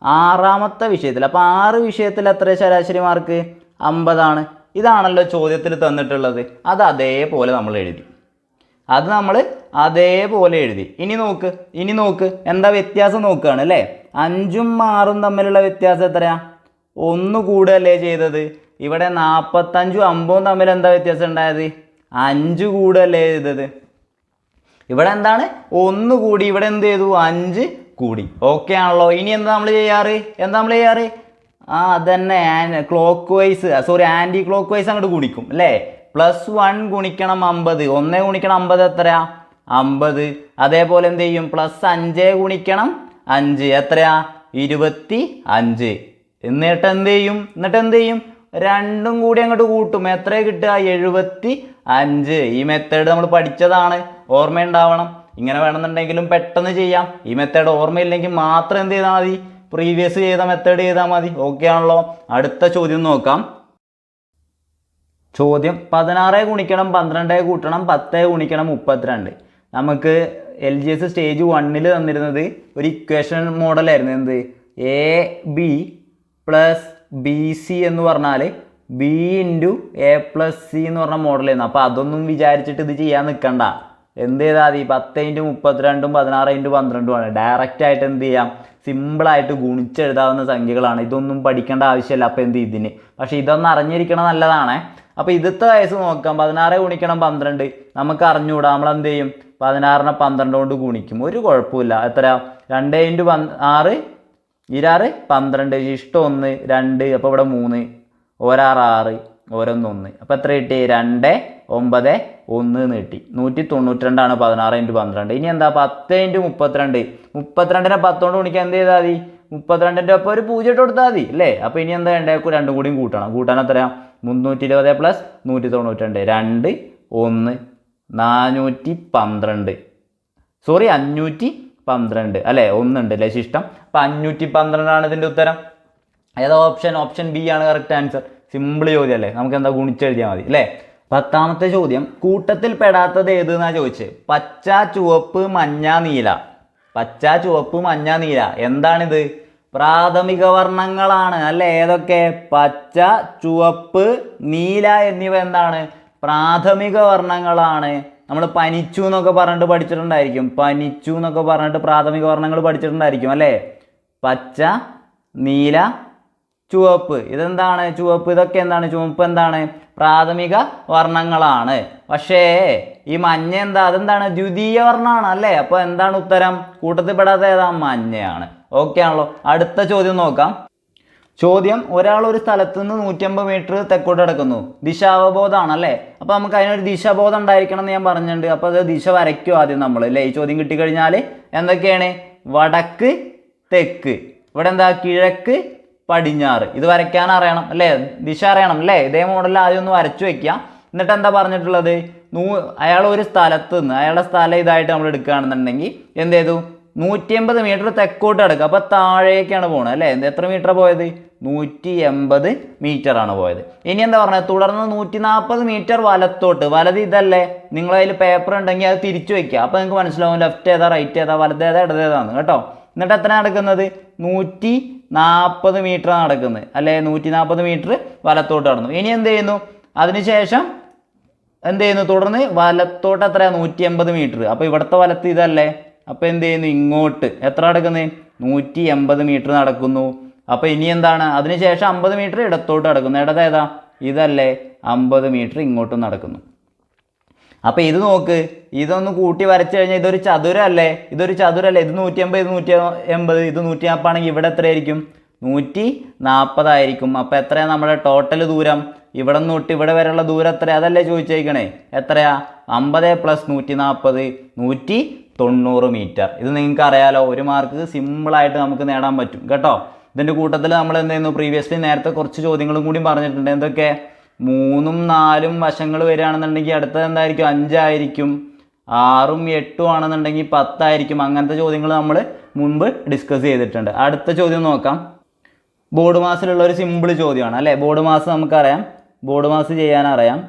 ആറാമത്തെ വിഷയത്തിൽ. അപ്പോൾ ആറ് വിഷയത്തിൽ എത്ര ശരാശരി മാർക്ക് അമ്പതാണ്. ഇതാണല്ലോ ചോദ്യത്തിൽ തന്നിട്ടുള്ളത്. അത് അതേപോലെ നമ്മൾ എഴുതി. അത് നമ്മൾ അതേപോലെ എഴുതി. ഇനി നോക്ക് ഇനി നോക്ക്. എന്താ വ്യത്യാസം നോക്കുകയാണ് അല്ലേ? അഞ്ചും ആറും തമ്മിലുള്ള വ്യത്യാസം എത്രയാ? ഒന്ന് കൂടുകയല്ലേ ചെയ്തത്. ഇവിടെ നാൽപ്പത്തഞ്ചും അമ്പതും തമ്മിൽ എന്താ വ്യത്യാസം ഉണ്ടായത്? അഞ്ച് കൂടുകയല്ലേ ചെയ്തത്. ഇവിടെ എന്താണ്? ഒന്ന് കൂടി. ഇവിടെ എന്ത് ചെയ്തു? അഞ്ച് കൂടി. ഓക്കെ ആണല്ലോ. ഇനി എന്താ നമ്മൾ ചെയ്യാറ്? എന്താ നമ്മൾ ചെയ്യാറ്? ആ അതന്നെ. Clockwise sorry anticlockwise അങ്ങോട്ട് ഗുണിക്കും അല്ലേ? പ്ലസ് വൺ ഗുണിക്കണം അമ്പത്. ഒന്നേ ഗുണിക്കണം അമ്പത് എത്രയാ? അമ്പത്. അതേപോലെ എന്ത് ചെയ്യും? പ്ലസ് അഞ്ച് ഗുണിക്കണം അഞ്ച്. എത്രയാ? ഇരുപത്തി അഞ്ച്. എന്നിട്ട് എന്ത് ചെയ്യും? എന്നിട്ട് എന്ത് ചെയ്യും? രണ്ടും കൂടി അങ്ങോട്ട് കൂട്ടും. എത്ര കിട്ടുക? എഴുപത്തി അഞ്ച്. ഈ മെത്തേഡ് നമ്മൾ പഠിച്ചതാണ്. ഓർമ്മയുണ്ടാവണം. ഇങ്ങനെ വേണമെന്നുണ്ടെങ്കിലും പെട്ടെന്ന് ചെയ്യാം. ഈ മെത്തേഡ് ഓർമ്മയില്ലെങ്കിൽ മാത്രം എന്ത് ചെയ്താൽ മതി? പ്രീവിയസ് ചെയ്ത മെത്തേഡ് ചെയ്താൽ മതി. ഓക്കെ ആണല്ലോ. അടുത്ത ചോദ്യം നോക്കാം. ചോദ്യം പതിനാറ് ഗുണിക്കണം പന്ത്രണ്ട് കൂട്ടണം പത്ത് ഗുണിക്കണം മുപ്പത്തിരണ്ട്. നമുക്ക് എൽ ജി എസ് സ്റ്റേജ് വണ്ണിൽ തന്നിരുന്നത് ഒരു ഇക്വേഷൻ മോഡലായിരുന്നു എന്ത്? A B plus B C എന്ന് പറഞ്ഞാൽ B into A plus C എന്ന് പറഞ്ഞ മോഡലായിരുന്നു അപ്പോൾ അതൊന്നും വിചാരിച്ചിട്ട് ഇത് ചെയ്യാൻ നിൽക്കണ്ട എന്ത് ചെയ്താൽ മതി? പത്ത് ഇന്റു മുപ്പത്തിരണ്ടും പതിനാറ് ഇന്റു പന്ത്രണ്ടുമാണ്. ഡയറക്റ്റ് ആയിട്ട് എന്ത് ചെയ്യാം? സിമ്പിളായിട്ട് ഗുണിച്ചെഴുതാവുന്ന സംഖ്യകളാണ്. ഇതൊന്നും പഠിക്കേണ്ട ആവശ്യമില്ല. അപ്പോൾ എന്ത് ഇതിന്? പക്ഷേ ഇതൊന്ന് അറിഞ്ഞിരിക്കണം നല്ലതാണ്. അപ്പോൾ ഇതത്തെ വയസ്സ് നോക്കാം. പതിനാറ് ഗുണിക്കണം പന്ത്രണ്ട്. നമുക്ക് അറിഞ്ഞുകൂടാ നമ്മൾ എന്ത് ചെയ്യും? പതിനാറിനെ പന്ത്രണ്ട് കൊണ്ട് ഗുണിക്കും. ഒരു കുഴപ്പമില്ല. എത്ര? രണ്ട് ഇന്റു പന്ത് ആറ്? ഇരാറ് പന്ത്രണ്ട്. ഇഷ്ടം ഒന്ന് രണ്ട്. അപ്പോൾ ഇവിടെ മൂന്ന്. ഒരാറ് ആറ്. ഓരോന്ന് ഒന്ന്. അപ്പോൾ എത്ര കിട്ടി? രണ്ട് ഒമ്പത് ഒന്ന് നീട്ടി. നൂറ്റി തൊണ്ണൂറ്റിരണ്ടാണ് പതിനാറ് ഇന്റു പന്ത്രണ്ട്. ഇനി എന്താ പത്ത് ഇന്റു മുപ്പത്തിരണ്ട്? മുപ്പത്തിരണ്ടിനെ പത്തോണ്ട് ഗുണിക്കാൻ എന്ത് ചെയ്താൽ മതി? മുപ്പത്തിരണ്ടിന്റെ ഒപ്പം ഒരു പൂജ്യം ഇട്ട് കൊടുത്താൽ മതി അല്ലേ? അപ്പോൾ ഇനി എന്താ വേണ്ടേ രണ്ടും കൂടിയും കൂട്ടണം. കൂട്ടാൻ എത്രയാണ് മുന്നൂറ്റി ഇരുപത് പ്ലസ് നൂറ്റി തൊണ്ണൂറ്റിരണ്ട് രണ്ട് ഒന്ന് നാനൂറ്റി പന്ത്രണ്ട്. സോറി അഞ്ഞൂറ്റി പന്ത്രണ്ട്. അല്ലേ? ഒന്നുണ്ട് അല്ലേ? ശിഷ്ടം. അപ്പം അഞ്ഞൂറ്റി പന്ത്രണ്ടാണ് ഇതിന്റെ ഉത്തരം. ഏതാ ഓപ്ഷൻ ഓപ്ഷൻ ബി ആണ് കറക്റ്റ് ആൻസർ സിമ്പിൾ ചോദ്യം അല്ലേ? നമുക്ക് എന്താ ഗുണിച്ചെഴുതിയാൽ മതി അല്ലേ? പത്താമത്തെ ചോദ്യം കൂട്ടത്തിൽ പെടാത്തത് ഏത് എന്നാ ചോദിച്ചത് പച്ച ചുവപ്പ് മഞ്ഞ നീല. പച്ച ചുവപ്പ് മഞ്ഞ നീല. എന്താണിത്? പ്രാഥമിക വർണങ്ങളാണ് അല്ലെ? ഏതൊക്കെ? പച്ച ചുവപ്പ് നീല എന്നിവ എന്താണ്? പ്രാഥമിക വർണങ്ങളാണ്. നമ്മൾ പനിച്ചു എന്നൊക്കെ പറഞ്ഞിട്ട് പഠിച്ചിട്ടുണ്ടായിരിക്കും. പനിച്ചു എന്നൊക്കെ പറഞ്ഞിട്ട് പ്രാഥമിക വർണങ്ങൾ പഠിച്ചിട്ടുണ്ടായിരിക്കും അല്ലേ? പച്ച നീല ചുവപ്പ്. ഇതെന്താണ്? ചുവപ്പ് ഇതൊക്കെ എന്താണ്? ചുവപ്പ് എന്താണ്? പ്രാഥമിക വർണങ്ങളാണ്. പക്ഷേ ഈ മഞ്ഞ എന്താ അതെന്താണ്? ദ്വിതീയ വർണമാണ് അല്ലേ? അപ്പോൾ എന്താണ് ഉത്തരം? കൂട്ടത്തിൽ പെടാത്ത ഏതാ? മഞ്ഞയാണ്. ഓക്കെ ആണല്ലോ. അടുത്ത ചോദ്യം നോക്കാം. ചോദ്യം ഒരാൾ ഒരു സ്ഥലത്ത് നിന്ന് നൂറ്റമ്പത് മീറ്റർ തെക്കോട്ട് കിടക്കുന്നു ദിശാവബോധമാണ് അല്ലേ? അപ്പോൾ നമുക്ക് അതിനൊരു ദിശാബോധം ഉണ്ടായിരിക്കണം എന്ന് ഞാൻ പറഞ്ഞിട്ടുണ്ട്. അപ്പോൾ അത് ദിശ വരയ്ക്കും ആദ്യം നമ്മൾ അല്ലേ? ഈ ചോദ്യം കിട്ടിക്കഴിഞ്ഞാൽ എന്തൊക്കെയാണ്? വടക്ക് തെക്ക്. ഇവിടെ എന്താ? കിഴക്ക് പടിഞ്ഞാറ്. ഇത് വരയ്ക്കാൻ അറിയണം അല്ലേ? ദിശ അറിയണം അല്ലേ? ഇതേ മോഡലിൽ ആദ്യം ഒന്ന് വരച്ചു വയ്ക്കുക. എന്നിട്ട് എന്താ പറഞ്ഞിട്ടുള്ളത്? നൂ അയാൾ ഒരു സ്ഥലത്ത് നിന്ന് അയാളുടെ സ്ഥലം ഇതായിട്ട് നമ്മൾ എടുക്കുകയാണെന്നുണ്ടെങ്കിൽ എന്ത് ചെയ്തു? നൂറ്റി എൺപത് മീറ്റർ തെക്കോട്ട് എടുക്കുക. അപ്പോൾ താഴേക്കാണ് പോകുന്നത് അല്ലേ? എത്ര മീറ്റർ പോയത്? നൂറ്റി എൺപത് ആണ് പോയത്. ഇനി എന്താ പറഞ്ഞത്? തുടർന്ന് നൂറ്റി നാൽപ്പത് മീറ്റർ വലത്തോട്ട്. വലത് ഇതല്ലേ? നിങ്ങളതിൽ പേപ്പർ ഉണ്ടെങ്കിൽ അത് തിരിച്ചു വയ്ക്കുക. അപ്പോൾ നിങ്ങൾക്ക് മനസ്സിലാവും ലെഫ്റ്റ് ഏതാ റൈറ്റ് ഏതാ വലത് ഏതാ ഇടത് ഏതാന്ന്. കേട്ടോ? എന്നിട്ട് എത്ര നടക്കുന്നത് നൂറ്റി നാൽപ്പത് മീറ്റർ നടക്കുന്നത്. അല്ലേ? നൂറ്റി നാൽപ്പത് മീറ്റർ വലത്തോട്ട് നടന്നു. ഇനി എന്ത് ചെയ്യുന്നു? അതിനുശേഷം എന്ത് ചെയ്യുന്നു? തുടർന്ന് വലത്തോട്ട് എത്രയാണ് നൂറ്റി എൺപത് മീറ്റർ അപ്പോൾ ഇവിടുത്തെ വലത്ത് ഇതല്ലേ? അപ്പോൾ എന്ത് ചെയ്യുന്നു? ഇങ്ങോട്ട്. എത്ര നടക്കുന്നത് നൂറ്റി എൺപത് മീറ്റർ നടക്കുന്നു. അപ്പോൾ ഇനി എന്താണ്? അതിനുശേഷം അമ്പത് മീറ്റർ ഇടത്തോട്ട് നടക്കുന്നു. ഇടത് ഏതാ? ഇതല്ലേ? അമ്പത് മീറ്റർ ഇങ്ങോട്ടും നടക്കുന്നു. അപ്പോൾ ഇത് നോക്ക് ഇതൊന്ന് കൂട്ടി വരച്ചു കഴിഞ്ഞാൽ ഇതൊരു ചതുരല്ലേ? ഇതൊരു ചതുരല്ലേ? ഇത് നൂറ്റി അമ്പത് ഇത് നൂറ്റി എൺപത് ഇത് നൂറ്റി നാൽപ്പതാണെങ്കിൽ ഇവിടെ എത്രയായിരിക്കും? നൂറ്റി നാൽപ്പതായിരിക്കും അപ്പോൾ എത്രയാണ് നമ്മുടെ ടോട്ടൽ ദൂരം? ഇവിടെ നിന്ന് തൊട്ട് ഇവിടെ വരെയുള്ള ദൂരം എത്ര അതല്ലേ ചോദിച്ചേക്കണേ. എത്രയാ? അമ്പത് പ്ലസ് നൂറ്റി നാൽപ്പത് നൂറ്റി തൊണ്ണൂറ് മീറ്റർ ഇത് നിങ്ങൾക്ക് അറിയാലോ ഒരു മാർക്ക് സിമ്പിളായിട്ട് നമുക്ക് നേടാൻ പറ്റും. കേട്ടോ? ഇതിന്റെ കൂട്ടത്തിൽ നമ്മൾ എന്ത് ചെയ്യുന്നു? പ്രീവിയസ്ലി നേരത്തെ കുറച്ച് ചോദ്യങ്ങളും കൂടി പറഞ്ഞിട്ടുണ്ട്. എന്തൊക്കെ? മൂന്നും നാലും വശങ്ങൾ വരികയാണെന്നുണ്ടെങ്കിൽ അടുത്തത് എന്തായിരിക്കും? അഞ്ചായിരിക്കും. ആറും എട്ടും ആണെന്നുണ്ടെങ്കിൽ പത്തായിരിക്കും. അങ്ങനത്തെ ചോദ്യങ്ങൾ നമ്മൾ മുൻപ് ഡിസ്കസ് ചെയ്തിട്ടുണ്ട്. അടുത്ത ചോദ്യം നോക്കാം. ബോർഡ് മാസിലുള്ള ഒരു സിമ്പിൾ ചോദ്യമാണ് അല്ലേ? ബോർഡ് മാസ് നമുക്കറിയാം. ബോർഡ് മാസ് ചെയ്യാൻ അറിയാം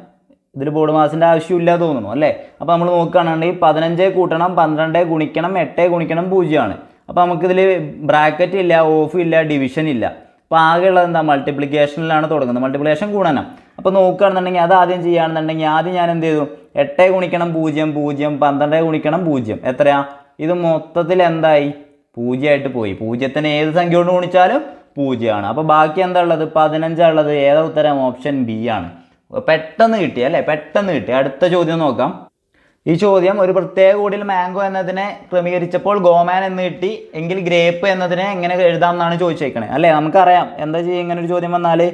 ഇതിൽ ബോർഡ് മാസിന്റെ ആവശ്യമില്ല തോന്നുന്നു അല്ലേ? അപ്പോൾ നമ്മൾ നോക്കുകയാണെന്നുണ്ടെങ്കിൽ പതിനഞ്ച് കൂട്ടണം പന്ത്രണ്ട് ഗുണിക്കണം എട്ട് ഗുണിക്കണം പൂജ്യമാണ്. അപ്പോൾ നമുക്കിതിൽ ബ്രാക്കറ്റ് ഇല്ല ഓഫ് ഇല്ല ഡിവിഷൻ ഇല്ല. അപ്പോൾ ആകെയുള്ളത് എന്താ? മൾട്ടിപ്ലിക്കേഷനിലാണ് തുടങ്ങുന്നത്. മൾട്ടിപ്ലിക്കേഷൻ ഗുണനം. അപ്പോൾ നോക്കുകയാണെന്നുണ്ടെങ്കിൽ അത് ആദ്യം ചെയ്യുകയാണെന്നുണ്ടെങ്കിൽ ആദ്യം ഞാൻ എന്ത് ചെയ്തു? എട്ട് ഗുണിക്കണം പൂജ്യം പൂജ്യം പന്ത്രണ്ട് ഗുണിക്കണം പൂജ്യം. എത്രയാ? ഇത് മൊത്തത്തിൽ എന്തായി? പൂജ്യമായിട്ട് പോയി. പൂജ്യത്തിന് ഏത് സംഖ്യ കൊണ്ട് ഗുണിച്ചാലും പൂജ്യമാണ്. അപ്പോൾ ബാക്കി എന്താ ഉള്ളത്? പതിനഞ്ചാണ് ഉള്ളത്. ഏതാ ഉത്തരം? ഓപ്ഷൻ ബി ആണ്. പെട്ടെന്ന് കിട്ടി അല്ലേ? പെട്ടെന്ന് കിട്ടി. അടുത്ത ചോദ്യം നോക്കാം. ഈ ചോദ്യം ഒരു പ്രത്യേക കൂടിയിൽ മാംഗോ എന്നതിനെ ക്രമീകരിച്ചപ്പോൾ ഗോമാൻ എന്ന് കിട്ടി. എങ്കിൽ ഗ്രേപ്പ് എന്നതിനെ എങ്ങനെ എഴുതാം എന്നാണ് ചോദിച്ചേക്കണേ. അല്ലേ? നമുക്കറിയാം. എന്താ ചെയ്യുക ഇങ്ങനെ ഒരു ചോദ്യം വന്നാൽ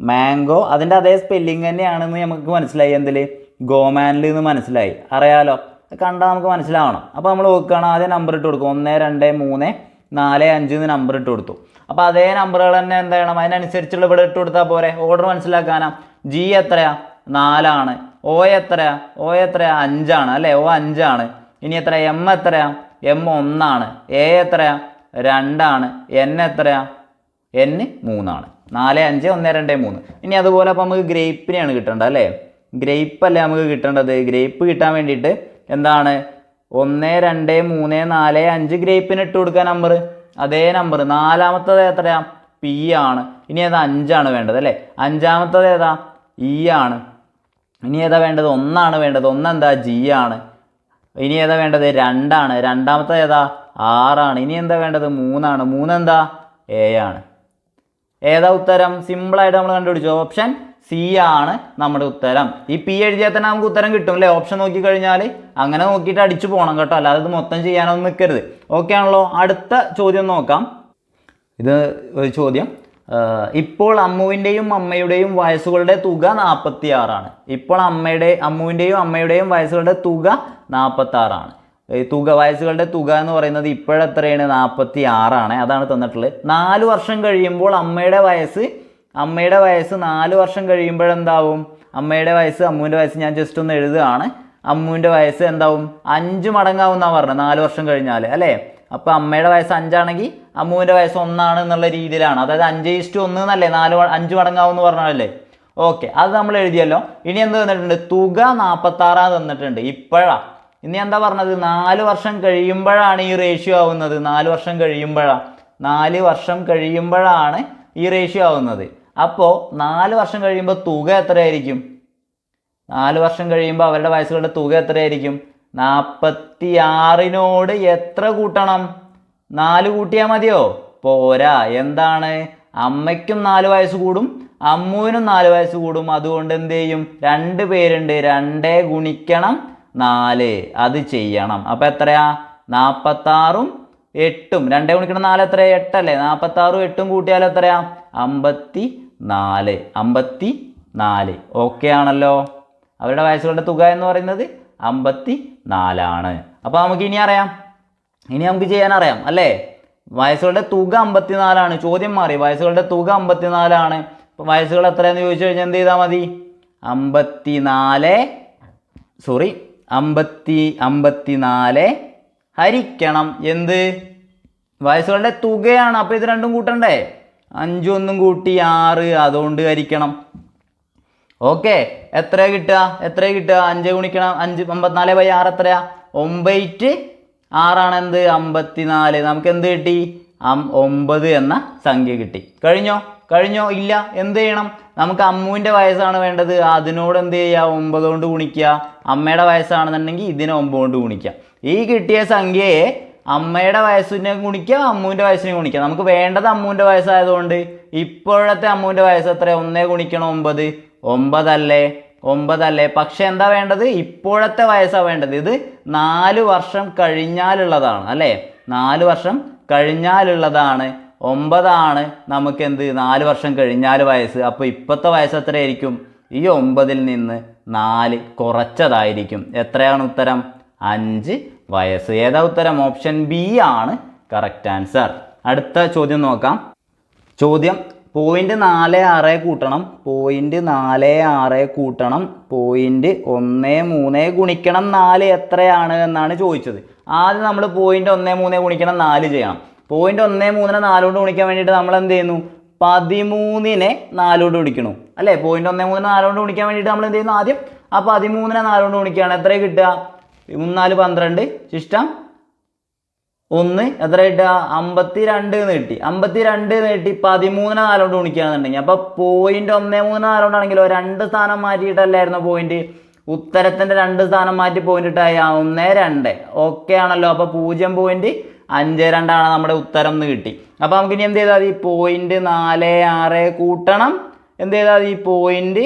മാംഗോ അതിന്റെ അതേ സ്പെല്ലിംഗ് തന്നെയാണെന്ന് നമുക്ക് മനസ്സിലായി. എന്തിൽ ഗോമാനിൽ നിന്ന് മനസ്സിലായി. അറിയാലോ? കണ്ടാൽ നമുക്ക് മനസ്സിലാവണം. അപ്പോൾ നമ്മൾ നോക്കുകയാണ് ആദ്യം നമ്പർ ഇട്ട് കൊടുക്കും. ഒന്ന് രണ്ട് മൂന്ന് നാല് അഞ്ച് എന്ന് നമ്പർ ഇട്ട് കൊടുത്തു. അപ്പോൾ അതേ നമ്പറുകൾ തന്നെ എന്ത് ചെയ്യണം? അതിനനുസരിച്ചുള്ള ഇവിടെ ഇട്ട് കൊടുത്താൽ പോരെ. ഓർഡർ മനസ്സിലാക്കാനാ. ജി എത്രയാ? നാലാണ്. ഒ എത്ര ഒ എത്ര അഞ്ചാണ്. അല്ലേ? ഒ അഞ്ചാണ്. ഇനി എത്ര എം എത്ര എം ഒന്നാണ്. എ എത്ര രണ്ടാണ്. എൻ എത്ര എൻ മൂന്നാണ്. നാല് അഞ്ച് ഒന്ന് രണ്ട് മൂന്ന്. ഇനി അതുപോലെ അപ്പോൾ നമുക്ക് ഗ്രേപ്പിനെയാണ് കിട്ടേണ്ടത് അല്ലേ? ഗ്രേപ്പ് അല്ലേ നമുക്ക് കിട്ടേണ്ടത്? ഗ്രേപ്പ് കിട്ടാൻ വേണ്ടിയിട്ട് എന്താണ്? ഒന്ന് രണ്ട് മൂന്ന് നാല് അഞ്ച് ഗ്രേപ്പിന് ഇട്ട് കൊടുക്കുക നമ്പർ അതേ നമ്പർ നാലാമത്തത് എത്രയാണ് പി ആണ്. ഇനി അത് അഞ്ചാണ് വേണ്ടത് അല്ലേ? അഞ്ചാമത്തത് ഏതാ? ഇ ആണ്. ഇനി ഏതാ വേണ്ടത്? ഒന്നാണ് വേണ്ടത്. ഒന്നെന്താ? ജി ആണ്. ഇനി ഏതാ വേണ്ടത്? രണ്ടാണ്. രണ്ടാമത്തെ ഏതാ? ആറാണ്. ഇനി എന്താ വേണ്ടത്? മൂന്നാണ്. മൂന്നെന്താ? എ ആണ്. ഏതാ ഉത്തരം? സിമ്പിളായിട്ട് നമ്മൾ കണ്ടുപിടിച്ചു. ഓപ്ഷൻ സി ആണ് നമ്മുടെ ഉത്തരം. ഈ പി എഴുതിയാൽ തന്നെ നമുക്ക് ഉത്തരം കിട്ടും അല്ലേ? ഓപ്ഷൻ നോക്കി കഴിഞ്ഞാൽ അങ്ങനെ നോക്കിയിട്ട് അടിച്ചു പോകണം കേട്ടോ. അല്ലാതെ ഇത് മൊത്തം ചെയ്യാനൊന്നും നിൽക്കരുത്. ഓക്കെ ആണല്ലോ? അടുത്ത ചോദ്യം നോക്കാം. ഇത് ഒരു ചോദ്യം. ഇപ്പോൾ അമ്മുവിന്റെയും അമ്മയുടെയും വയസ്സുകളുടെ തുക നാൽപ്പത്തി ആറാണ് ഇപ്പോൾ അമ്മയുടെ അമ്മുവിന്റെയും അമ്മയുടെയും വയസ്സുകളുടെ തുക നാൽപ്പത്തി ആറാണ് ഈ തുക വയസ്സുകളുടെ തുക എന്ന് പറയുന്നത് ഇപ്പോഴെത്രയാണ് നാൽപ്പത്തി ആറാണ് അതാണ് തന്നിട്ടുള്ളത്. നാല് വർഷം കഴിയുമ്പോൾ അമ്മയുടെ വയസ്സ് അമ്മയുടെ വയസ്സ് നാല് വർഷം കഴിയുമ്പോഴെന്താവും അമ്മയുടെ വയസ്സ് അമ്മുവിന്റെ വയസ്സ് ഞാൻ ജസ്റ്റ് ഒന്ന് എഴുതുകയാണ്. അമ്മുവിന്റെ വയസ്സ് എന്താവും? അഞ്ച് മടങ്ങാവും എന്നാണ് പറഞ്ഞത് നാല് വർഷം കഴിഞ്ഞാൽ അല്ലേ? അപ്പോൾ അമ്മയുടെ വയസ്സ് അഞ്ചാണെങ്കിൽ അമ്മുവിന്റെ വയസ്സ് ഒന്നാണ് എന്നുള്ള രീതിയിലാണ്. അതായത് അഞ്ച് ഇസ്റ്റു ഒന്ന് എന്നല്ലേ? നാല് അഞ്ച് മടങ്ങാവെന്ന് എന്ന് പറഞ്ഞാലല്ലേ ഓക്കെ അത് നമ്മൾ എഴുതിയല്ലോ. ഇനി എന്ത് തന്നിട്ടുണ്ട്? തുക നാൽപ്പത്താറാ തന്നിട്ടുണ്ട്. ഇപ്പോഴാ. ഇനി എന്താ പറഞ്ഞത്? നാല് വർഷം കഴിയുമ്പോഴാണ് ഈ റേഷ്യോ ആവുന്നത്. നാല് വർഷം കഴിയുമ്പോഴാണ് നാല് വർഷം കഴിയുമ്പോഴാണ് ഈ റേഷ്യോ ആവുന്നത്. അപ്പോൾ നാല് വർഷം കഴിയുമ്പോൾ തുക എത്രയായിരിക്കും? നാല് വർഷം കഴിയുമ്പോൾ അവരുടെ വയസ്സുകളുടെ തുക എത്രയായിരിക്കും? നാൽപ്പത്തി ആറിനോട് എത്ര കൂട്ടണം? നാല് കൂട്ടിയാൽ മതിയോ? പോരാ. എന്താണ്? അമ്മയ്ക്കും നാല് വയസ്സ് കൂടും അമ്മുവിനും നാല് വയസ്സ് കൂടും. അതുകൊണ്ട് എന്ത് ചെയ്യും? രണ്ട് പേരുണ്ട്. രണ്ടേ ഗുണിക്കണം നാല്. അത് ചെയ്യണം. അപ്പം എത്രയാ? നാൽപ്പത്താറും എട്ടും. രണ്ടേ ഗുണിക്കണം നാല് എത്രയാ? എട്ടല്ലേ? നാൽപ്പത്താറും എട്ടും കൂട്ടിയാൽ എത്രയാ? അമ്പത്തി നാല് അമ്പത്തി നാല് ഓക്കെ ആണല്ലോ. അവരുടെ വയസ്സുകളുടെ തുക എന്ന് പറയുന്നത് അമ്പത്തി നാലാണ് അപ്പോൾ നമുക്ക് ഇനി അറിയാം. ഇനി നമുക്ക് ചെയ്യാൻ അറിയാം അല്ലേ? വയസ്സുകളുടെ തുക അമ്പത്തിനാലാണ്. ചോദ്യം മാറി. വയസ്സുകളുടെ തുക അമ്പത്തിനാലാണ്. അപ്പോൾ വയസ്സുകൾ എത്രയെന്ന് ചോദിച്ചു കഴിഞ്ഞാൽ എന്ത് ചെയ്താൽ മതി? അമ്പത്തിനാല് സോറി അമ്പത്തി അമ്പത്തിനാല് ഹരിക്കണം. എന്ത്? വയസ്സുകളുടെ തുകയാണ്. അപ്പോൾ ഇത് രണ്ടും കൂട്ടണ്ടേ? അഞ്ചൊന്നും കൂട്ടി ആറ് അതുകൊണ്ട് ഹരിക്കണം. ഓക്കെ. എത്ര കിട്ടുക? എത്ര കിട്ടുക? അഞ്ച് ഗുണിക്കണം. അഞ്ച് അമ്പത്തിനാല് ബൈ ആറ് എത്രയാ? ഒമ്പത് ആറാണ് എന്ത് അമ്പത്തിനാല്. നമുക്ക് എന്ത് കിട്ടി ഒമ്പത് എന്ന സംഖ്യ കിട്ടി. കഴിഞ്ഞോ? കഴിഞ്ഞോ? ഇല്ല. എന്ത് ചെയ്യണം? നമുക്ക് അമ്മുവിന്റെ വയസ്സാണ് വേണ്ടത്. അതിനോട് എന്ത് ചെയ്യുക ഒമ്പത് കൊണ്ട് ഗുണിക്കുക. അമ്മയുടെ വയസ്സാണെന്നുണ്ടെങ്കിൽ ഇതിനെ ഒമ്പത് കൊണ്ട് ഗുണിക്കുക. ഈ കിട്ടിയ സംഖ്യയെ അമ്മയുടെ വയസ്സിനെ ഗുണിക്കുക അമ്മുവിന്റെ വയസ്സിനെ ഗുണിക്കുക. നമുക്ക് വേണ്ടത് അമ്മുവിന്റെ വയസ്സായതുകൊണ്ട് ഇപ്പോഴത്തെ അമ്മുവിന്റെ വയസ്സ് എത്ര ഒന്നേ ഗുണിക്കണം ഒമ്പത്. ഒമ്പതല്ലേ? ഒമ്പതല്ലേ? പക്ഷെ എന്താ വേണ്ടത്? ഇപ്പോഴത്തെ വയസ്സാണ് വേണ്ടത്. ഇത് നാല് വർഷം കഴിഞ്ഞാലുള്ളതാണ് അല്ലേ? നാല് വർഷം കഴിഞ്ഞാലുള്ളതാണ്. ഒമ്പതാണ് നമുക്ക് എന്ത് നാല് വർഷം കഴിഞ്ഞാൽ വയസ്സ്. അപ്പോൾ ഇപ്പോഴത്തെ വയസ്സ് എത്രയായിരിക്കും? ഈ ഒമ്പതിൽ നിന്ന് നാല് കുറച്ചതായിരിക്കും. എത്രയാണ് ഉത്തരം? അഞ്ച് വയസ്സ്. ഏതാ ഉത്തരം? ഓപ്ഷൻ ബി ആണ്. Correct answer. അടുത്ത ചോദ്യം നോക്കാം. ചോദ്യം പോയിന്റ് നാല് ആറ് കൂട്ടണം. പോയിന്റ് നാല് ആറ് കൂട്ടണം. പോയിന്റ് ഒന്ന് മൂന്ന് ഗുണിക്കണം നാല് എത്രയാണ് എന്നാണ് ചോദിച്ചത്. ആദ്യം നമ്മൾ പോയിന്റ് ഒന്ന് മൂന്ന് ഗുണിക്കണം നാല് ചെയ്യണം. പോയിന്റ് ഒന്ന് മൂന്നിനെ നാലുകൊണ്ട് ഗുണിക്കാൻ വേണ്ടിയിട്ട് നമ്മൾ എന്ത് ചെയ്യുന്നു? പതിമൂന്നിനെ നാലുകൊണ്ട് ഗുണിക്കണു അല്ലേ? പോയിന്റ് ഒന്ന് മൂന്നിനെ നാലുകൊണ്ട് ഗുണിക്കാൻ വേണ്ടിയിട്ട് നമ്മൾ എന്ത് ചെയ്യുന്നു ആദ്യം? ആ പതിമൂന്നിനെ നാലുകൊണ്ട് ഗുണിക്കുകയാണ്. എത്ര കിട്ടുക? മൂന്നാൽ പന്ത്രണ്ട്. ശിഷ്ടം ഒന്ന് എത്ര കിട്ടുക അമ്പത്തി രണ്ട് നീട്ടി. അമ്പത്തി രണ്ട് നീട്ടി പതിമൂന്ന് ആലോണ്ട് ഗുണിക്കുകയാണെന്നുണ്ടെങ്കിൽ അപ്പോൾ പോയിന്റ് ഒന്നേ മൂന്ന് നാലോണ്ടാണെങ്കിലോ രണ്ട് സ്ഥാനം മാറ്റിയിട്ടല്ലായിരുന്നു പോയിന്റ് ഉത്തരത്തിന്റെ രണ്ട് സ്ഥാനം മാറ്റി പോയിന്റ് ഇട്ടായി. ഒന്ന് രണ്ട്. ഓക്കെ ആണല്ലോ അപ്പോൾ പൂജ്യം പോയിന്റ് അഞ്ച് രണ്ടാണ് നമ്മുടെ ഉത്തരം എന്ന് കിട്ടി അപ്പോൾ നമുക്ക് ഇനി എന്ത് ചെയ്താൽ മതി? പോയിന്റ് നാല് ആറ് കൂട്ടണം. എന്ത് ചെയ്താൽ മതി? പോയിന്റ്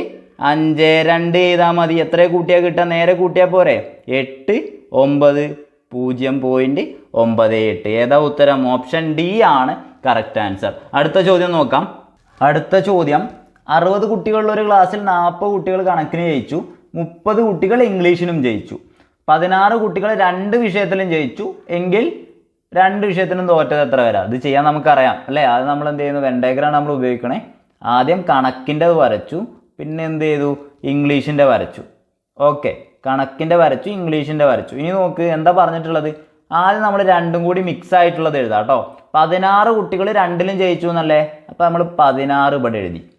അഞ്ച് രണ്ട് ചെയ്താൽ മതി. എത്ര കൂട്ടിയാൽ കിട്ടുക? നേരെ കൂട്ടിയാൽ പോരെ? എട്ട് ഒമ്പത് പൂജ്യം പോയിന്റ് ഒമ്പത് എട്ട്. ഏതാ ഉത്തരം? ഓപ്ഷൻ ഡി ആണ് കറക്റ്റ് ആൻസർ അടുത്ത ചോദ്യം നോക്കാം. അടുത്ത ചോദ്യം. അറുപത് കുട്ടികളുള്ള ഒരു ക്ലാസ്സിൽ നാൽപ്പത് കുട്ടികൾ കണക്കിന് ജയിച്ചു. മുപ്പത് കുട്ടികൾ ഇംഗ്ലീഷിനും ജയിച്ചു. പതിനാറ് കുട്ടികൾ രണ്ട് വിഷയത്തിലും ജയിച്ചു. എങ്കിൽ രണ്ട് വിഷയത്തിനും തോറ്റത് എത്ര വരാം? ഇത് ചെയ്യാൻ നമുക്കറിയാം അല്ലേ? അത് നമ്മൾ എന്ത് ചെയ്യുന്നു? വെൻഡേഗ്രാണ് നമ്മൾ ഉപയോഗിക്കണേ. ആദ്യം കണക്കിന്റെ വരച്ചു. പിന്നെ എന്ത് ചെയ്തു? ഇംഗ്ലീഷിന്റെ വരച്ചു. ഓക്കെ കണക്കിന്റെ വരച്ചു ഇംഗ്ലീഷിന്റെ വരച്ചു. ഇനി നോക്ക് എന്താ പറഞ്ഞിട്ടുള്ളത്? ആദ്യം നമ്മൾ രണ്ടും കൂടി മിക്സ് ആയിട്ടുള്ളത് എഴുതാം കേട്ടോ. പതിനാറ് കുട്ടികൾ രണ്ടിലും ജയിച്ചു എന്നല്ലേ? അപ്പോൾ നമ്മൾ പതിനാറ് ഇവിടെ എഴുതി.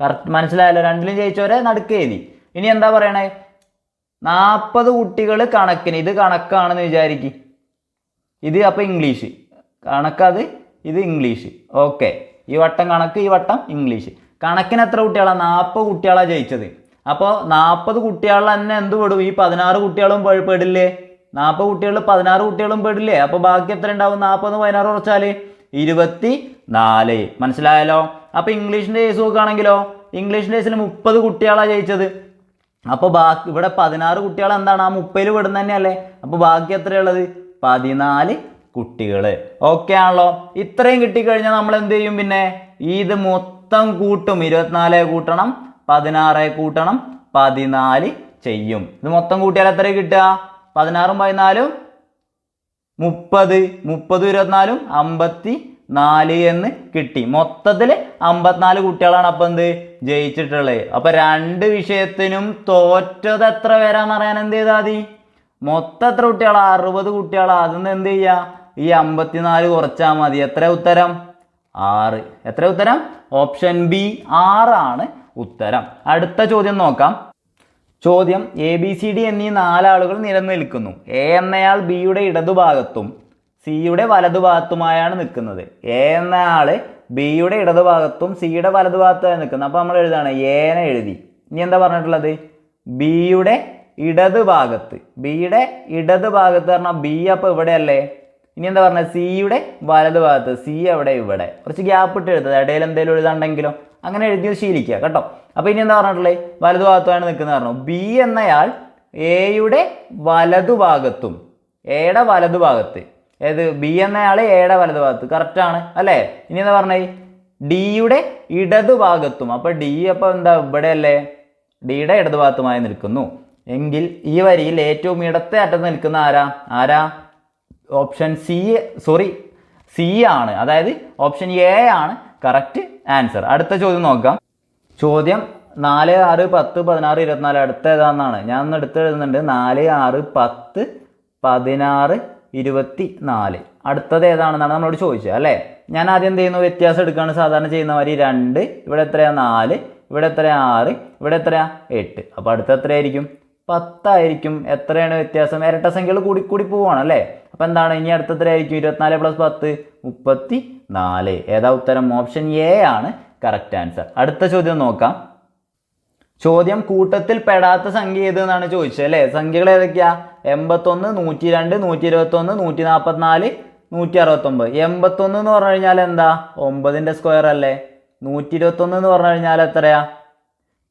കറക്റ്റ് മനസ്സിലായല്ലോ? രണ്ടിലും ജയിച്ചവരെ നടുക്ക് എഴുതി. ഇനി എന്താ പറയണേ? നാൽപ്പത് കുട്ടികൾ കണക്കിന് ഇത് കണക്കാണെന്ന് വിചാരിക്കും. ഇത് അപ്പോൾ ഇംഗ്ലീഷ്. കണക്കത് ഇത് ഇംഗ്ലീഷ്. ഓക്കെ ഈ വട്ടം കണക്ക് ഈ വട്ടം ഇംഗ്ലീഷ്. കണക്കിന് എത്ര കുട്ടികളാണ് നാൽപ്പത് കുട്ടികളാണ് ജയിച്ചത്. അപ്പോൾ നാൽപ്പത് കുട്ടികളിൽ തന്നെ എന്ത് പെടും? ഈ പതിനാറ് കുട്ടികളും പെടില്ലേ? നാൽപ്പത് കുട്ടികളിൽ പതിനാറ് കുട്ടികളും പെടില്ലേ? അപ്പോൾ ബാക്കി എത്ര ഉണ്ടാവും? നാൽപ്പത് പതിനാറ് കുറച്ചാൽ ഇരുപത്തി നാല് മനസ്സിലായല്ലോ അപ്പോൾ ഇംഗ്ലീഷിന്റെ കേസ് നോക്കുകയാണെങ്കിലോ ഇംഗ്ലീഷിന്റെ കേസിൽ മുപ്പത് കുട്ടികളാണ് ജയിച്ചത്. അപ്പോൾ ബാക്കി ഇവിടെ പതിനാറ് കുട്ടികൾ എന്താണ്? ആ മുപ്പതിൽ പെടുന്ന തന്നെയല്ലേ? അപ്പോൾ ബാക്കി എത്രയുള്ളത്? പതിനാല് കുട്ടികൾ ഓക്കെ ആണല്ലോ? ഇത്രയും കിട്ടിക്കഴിഞ്ഞാൽ നമ്മൾ എന്ത് ചെയ്യും പിന്നെ? ഇത് മൊത്തം കൂട്ടും. ഇരുപത്തിനാല് കൂട്ടണം. പതിനാറ് കൂട്ടണം പതിനാല് ചെയ്യും. ഇത് മൊത്തം കൂട്ടിയാൽ എത്ര കിട്ടുക? പതിനാറും പതിനാലും മുപ്പത് മുപ്പത് ഇരുപത്തിനാലും അമ്പത്തി നാല് എന്ന് കിട്ടി. മൊത്തത്തിൽ അമ്പത്തിനാല് കുട്ടികളാണ് അപ്പം എന്ത്? ജയിച്ചിട്ടുള്ളത്. അപ്പം രണ്ട് വിഷയത്തിനും തോറ്റത് എത്ര പേരാന്ന് അറിയാൻ എന്ത് ചെയ്താൽ മതി? മൊത്തം എത്ര കുട്ടികളാ? അറുപത് കുട്ടികളാ. അതിന്ന് എന്ത് ചെയ്യുക ഈ അമ്പത്തിനാല് കുറച്ചാൽ മതി. എത്ര ഉത്തരം? ആറ്. എത്ര ഉത്തരം? ഓപ്ഷൻ ബി ആറാണ്. ഉത്തരം. അടുത്ത ചോദ്യം നോക്കാം. ചോദ്യം എ ബി സി ഡി എന്നീ നാലാളുകൾ നിലനിൽക്കുന്നു. എ എന്നയാൾ ബിയുടെ ഇടതുഭാഗത്തും സിയുടെ വലതുഭാഗത്തുമായാണ് നിൽക്കുന്നത്. എ എന്നയാൾ ബിയുടെ ഇടതുഭാഗത്തും സിയുടെ വലതുഭാഗത്തുമായി നിൽക്കുന്നത്. അപ്പോൾ നമ്മൾ എഴുതാണ് എനെ എഴുതി. ഇനി എന്താ പറഞ്ഞിട്ടുള്ളത്? ബിയുടെ ഇടത് ഭാഗത്ത് ബിയുടെ ഇടത് ഭാഗത്ത് പറഞ്ഞാൽ ബി അപ്പോൾ ഇവിടെയല്ലേ? ഇനി എന്താ പറഞ്ഞത്? സിയുടെ വലതുഭാഗത്ത് സി എവിടെ ഇവിടെ. കുറച്ച് ഗ്യാപ്പ് ഇട്ട് എഴുതുക. ഇടയിൽ എന്തെങ്കിലും എഴുതാണ്ടെങ്കിലോ അങ്ങനെ എഴുതിയത് ശീലിക്കുക കേട്ടോ. അപ്പോൾ ഇനി എന്താ പറഞ്ഞിട്ടുള്ളത്? വലതുഭാഗത്താണ് നിൽക്കുന്നത് പറഞ്ഞു ബി എന്നയാൾ എയുടെ വലതുഭാഗത്തും എയുടെ വലതുഭാഗത്ത് ഏത്? ബി എന്നയാൾ എയുടെ വലതുഭാഗത്ത് കറക്റ്റാണ് അല്ലേ? ഇനി എന്താ പറഞ്ഞേ ഡിയുടെ ഇടതുഭാഗത്തും അപ്പോൾ ഡി അപ്പോൾ എന്താ ഇവിടെയല്ലേ? ഡിയുടെ ഇടതുഭാഗത്തുമായി നിൽക്കുന്നു. എങ്കിൽ ഈ വരിയിൽ ഏറ്റവും ഇടത്തെ അറ്റത്ത് നിൽക്കുന്ന ആരാ? ആരാ? ഓപ്ഷൻ സി സോറി സി ആണ്. അതായത് ഓപ്ഷൻ എ ആണ് കറക്റ്റ് ആൻസർ അടുത്ത ചോദ്യം നോക്കാം. ചോദ്യം നാല് ആറ് പത്ത് പതിനാറ് ഇരുപത്തിനാല് അടുത്ത ഏതാണെന്നാണ് ഞാൻ ഒന്ന് എടുത്ത് എഴുതുന്നുണ്ട് നാല് ആറ് പത്ത് പതിനാറ് ഇരുപത്തി നാല് അടുത്തത് ഏതാണെന്നാണ് നമ്മളോട് ചോദിച്ചത് അല്ലേ? ഞാൻ ആദ്യം എന്ത് ചെയ്യുന്നു? വ്യത്യാസം എടുക്കുകയാണ്. സാധാരണ ചെയ്യുന്ന മാതിരി രണ്ട് ഇവിടെ എത്രയാ? നാല് ഇവിടെ എത്രയാ? ആറ് ഇവിടെ എത്രയാ? എട്ട്. അപ്പോൾ അടുത്ത എത്രയായിരിക്കും? പത്തായിരിക്കും. എത്രയാണ് വ്യത്യാസം? ഇരട്ട സംഖ്യകൾ കൂടി കൂടി പോവാണ് അല്ലേ? അപ്പോൾ എന്താണ്? ഇനി അടുത്തത്രയായിരിക്കും ഇരുപത്തിനാല് പ്ലസ് പത്ത് മുപ്പത്തി നാല് ഏതാ ഉത്തരം? ഓപ്ഷൻ എ ആണ് കറക്റ്റ് ആൻസർ അടുത്ത ചോദ്യം നോക്കാം. ചോദ്യം കൂട്ടത്തിൽ പെടാത്ത സംഖ്യ ഏത് എന്നാണ് ചോദിച്ചത് അല്ലേ? സംഖ്യകൾ ഏതൊക്കെയാ? എൺപത്തൊന്ന് നൂറ്റി രണ്ട് നൂറ്റി ഇരുപത്തൊന്ന് നൂറ്റി നാൽപ്പത്തിനാല് നൂറ്റി അറുപത്തൊമ്പത് എൺപത്തൊന്ന് എന്ന് പറഞ്ഞു കഴിഞ്ഞാൽ എന്താ? ഒമ്പതിന്റെ സ്ക്വയർ അല്ലേ? നൂറ്റി ഇരുപത്തൊന്ന് എന്ന് പറഞ്ഞു കഴിഞ്ഞാൽ എത്രയാ?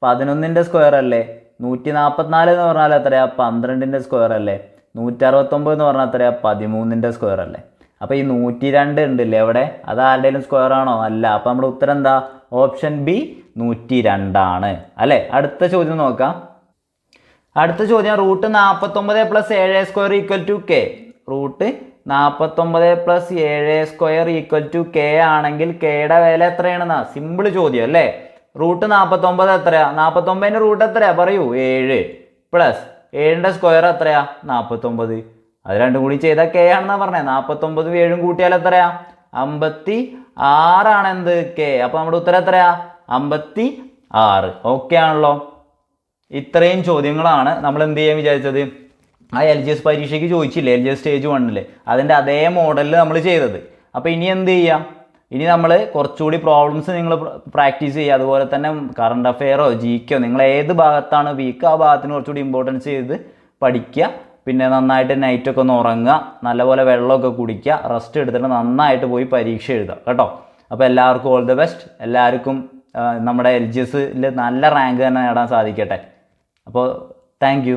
പതിനൊന്നിന്റെ സ്ക്വയർ അല്ലേ? നൂറ്റി നാൽപ്പത്തിനാല് എന്ന് പറഞ്ഞാൽ എത്രയാ? പന്ത്രണ്ടിന്റെ സ്ക്വയർ അല്ലേ? നൂറ്റി അറുപത്തൊമ്പത് എന്ന് പറഞ്ഞാൽ എത്രയാ പതിമൂന്നിന്റെ സ്ക്വയർ അല്ലേ? അപ്പോൾ ഈ നൂറ്റി രണ്ട് ഉണ്ടല്ലേ എവിടെ അത് ആരുടെയും സ്ക്വയർ ആണോ? അല്ല. അപ്പോൾ നമ്മുടെ ഉത്തരം എന്താ? ഓപ്ഷൻ ബി നൂറ്റി രണ്ടാണ് അല്ലേ? അടുത്ത ചോദ്യം നോക്കാം. അടുത്ത ചോദ്യം റൂട്ട് നാൽപ്പത്തൊമ്പത് പ്ലസ് ഏഴ് square equal to K root നാൽപ്പത്തൊമ്പത് പ്ലസ് ഏഴ് സ്ക്വയർ ഈക്വൽ ടു കെ ആണെങ്കിൽ കെയുടെ വില എത്രയാണെന്നാ? സിമ്പിൾ ചോദ്യം അല്ലേ? റൂട്ട് നാൽപ്പത്തൊമ്പത് എത്രയാ? നാൽപ്പത്തൊമ്പതിന്റെ റൂട്ട് എത്രയാ? പറയൂ. ഏഴ് പ്ലസ് ഏഴിന്റെ സ്ക്വയർ എത്രയാ? നാൽപ്പത്തൊമ്പത് അത് രണ്ടും കൂടി ചെയ്താൽ കെ ആണെന്നാ പറഞ്ഞത് നാൽപ്പത്തൊമ്പതും ഏഴും കൂട്ടിയാൽ എത്രയാ? അമ്പത്തി ആറാണ് എന്ത് കെ അപ്പോൾ നമ്മുടെ ഉത്തരം എത്രയാ? അമ്പത്തി ആറ് ഓക്കെ ആണല്ലോ. ഇത്രയും ചോദ്യങ്ങളാണ് നമ്മൾ എന്ത് ചെയ്യാൻ വിചാരിച്ചത്? ആ എൽ ജി എസ് പരീക്ഷയ്ക്ക് ചോദിച്ചില്ലേ? എൽ ജി എസ് സ്റ്റേജ് വണ്ണിൽ അതിന്റെ അതേ മോഡലിൽ നമ്മൾ ചെയ്തത്. അപ്പോൾ ഇനി എന്ത് ചെയ്യാം? ഇനി നമ്മൾ കുറച്ചുകൂടി പ്രോബ്ലംസ് നിങ്ങൾ പ്രാക്ടീസ് ചെയ്യുക. അതുപോലെ തന്നെ കറണ്ട് അഫെയറോ ജി കെയോ നിങ്ങൾ ഏത് ഭാഗത്താണ് വീക്ക് ആ ഭാഗത്തിന് കുറച്ചുകൂടി ഇമ്പോർട്ടൻസ് ചെയ്ത് പഠിക്കുക. പിന്നെ നന്നായിട്ട് നൈറ്റൊക്കെ ഒന്ന് ഉറങ്ങുക. നല്ലപോലെ വെള്ളമൊക്കെ കുടിക്കുക. റെസ്റ്റ് എടുത്തിട്ട് നന്നായിട്ട് പോയി പരീക്ഷ എഴുതുക. കേട്ടോ? അപ്പോൾ എല്ലാവർക്കും ഓൾ ദി ബെസ്റ്റ് എല്ലാവർക്കും നമ്മുടെ എൽ ജി എസിൽ നല്ല റാങ്ക് തന്നെ നേടാൻ സാധിക്കട്ടെ. അപ്പോൾ താങ്ക്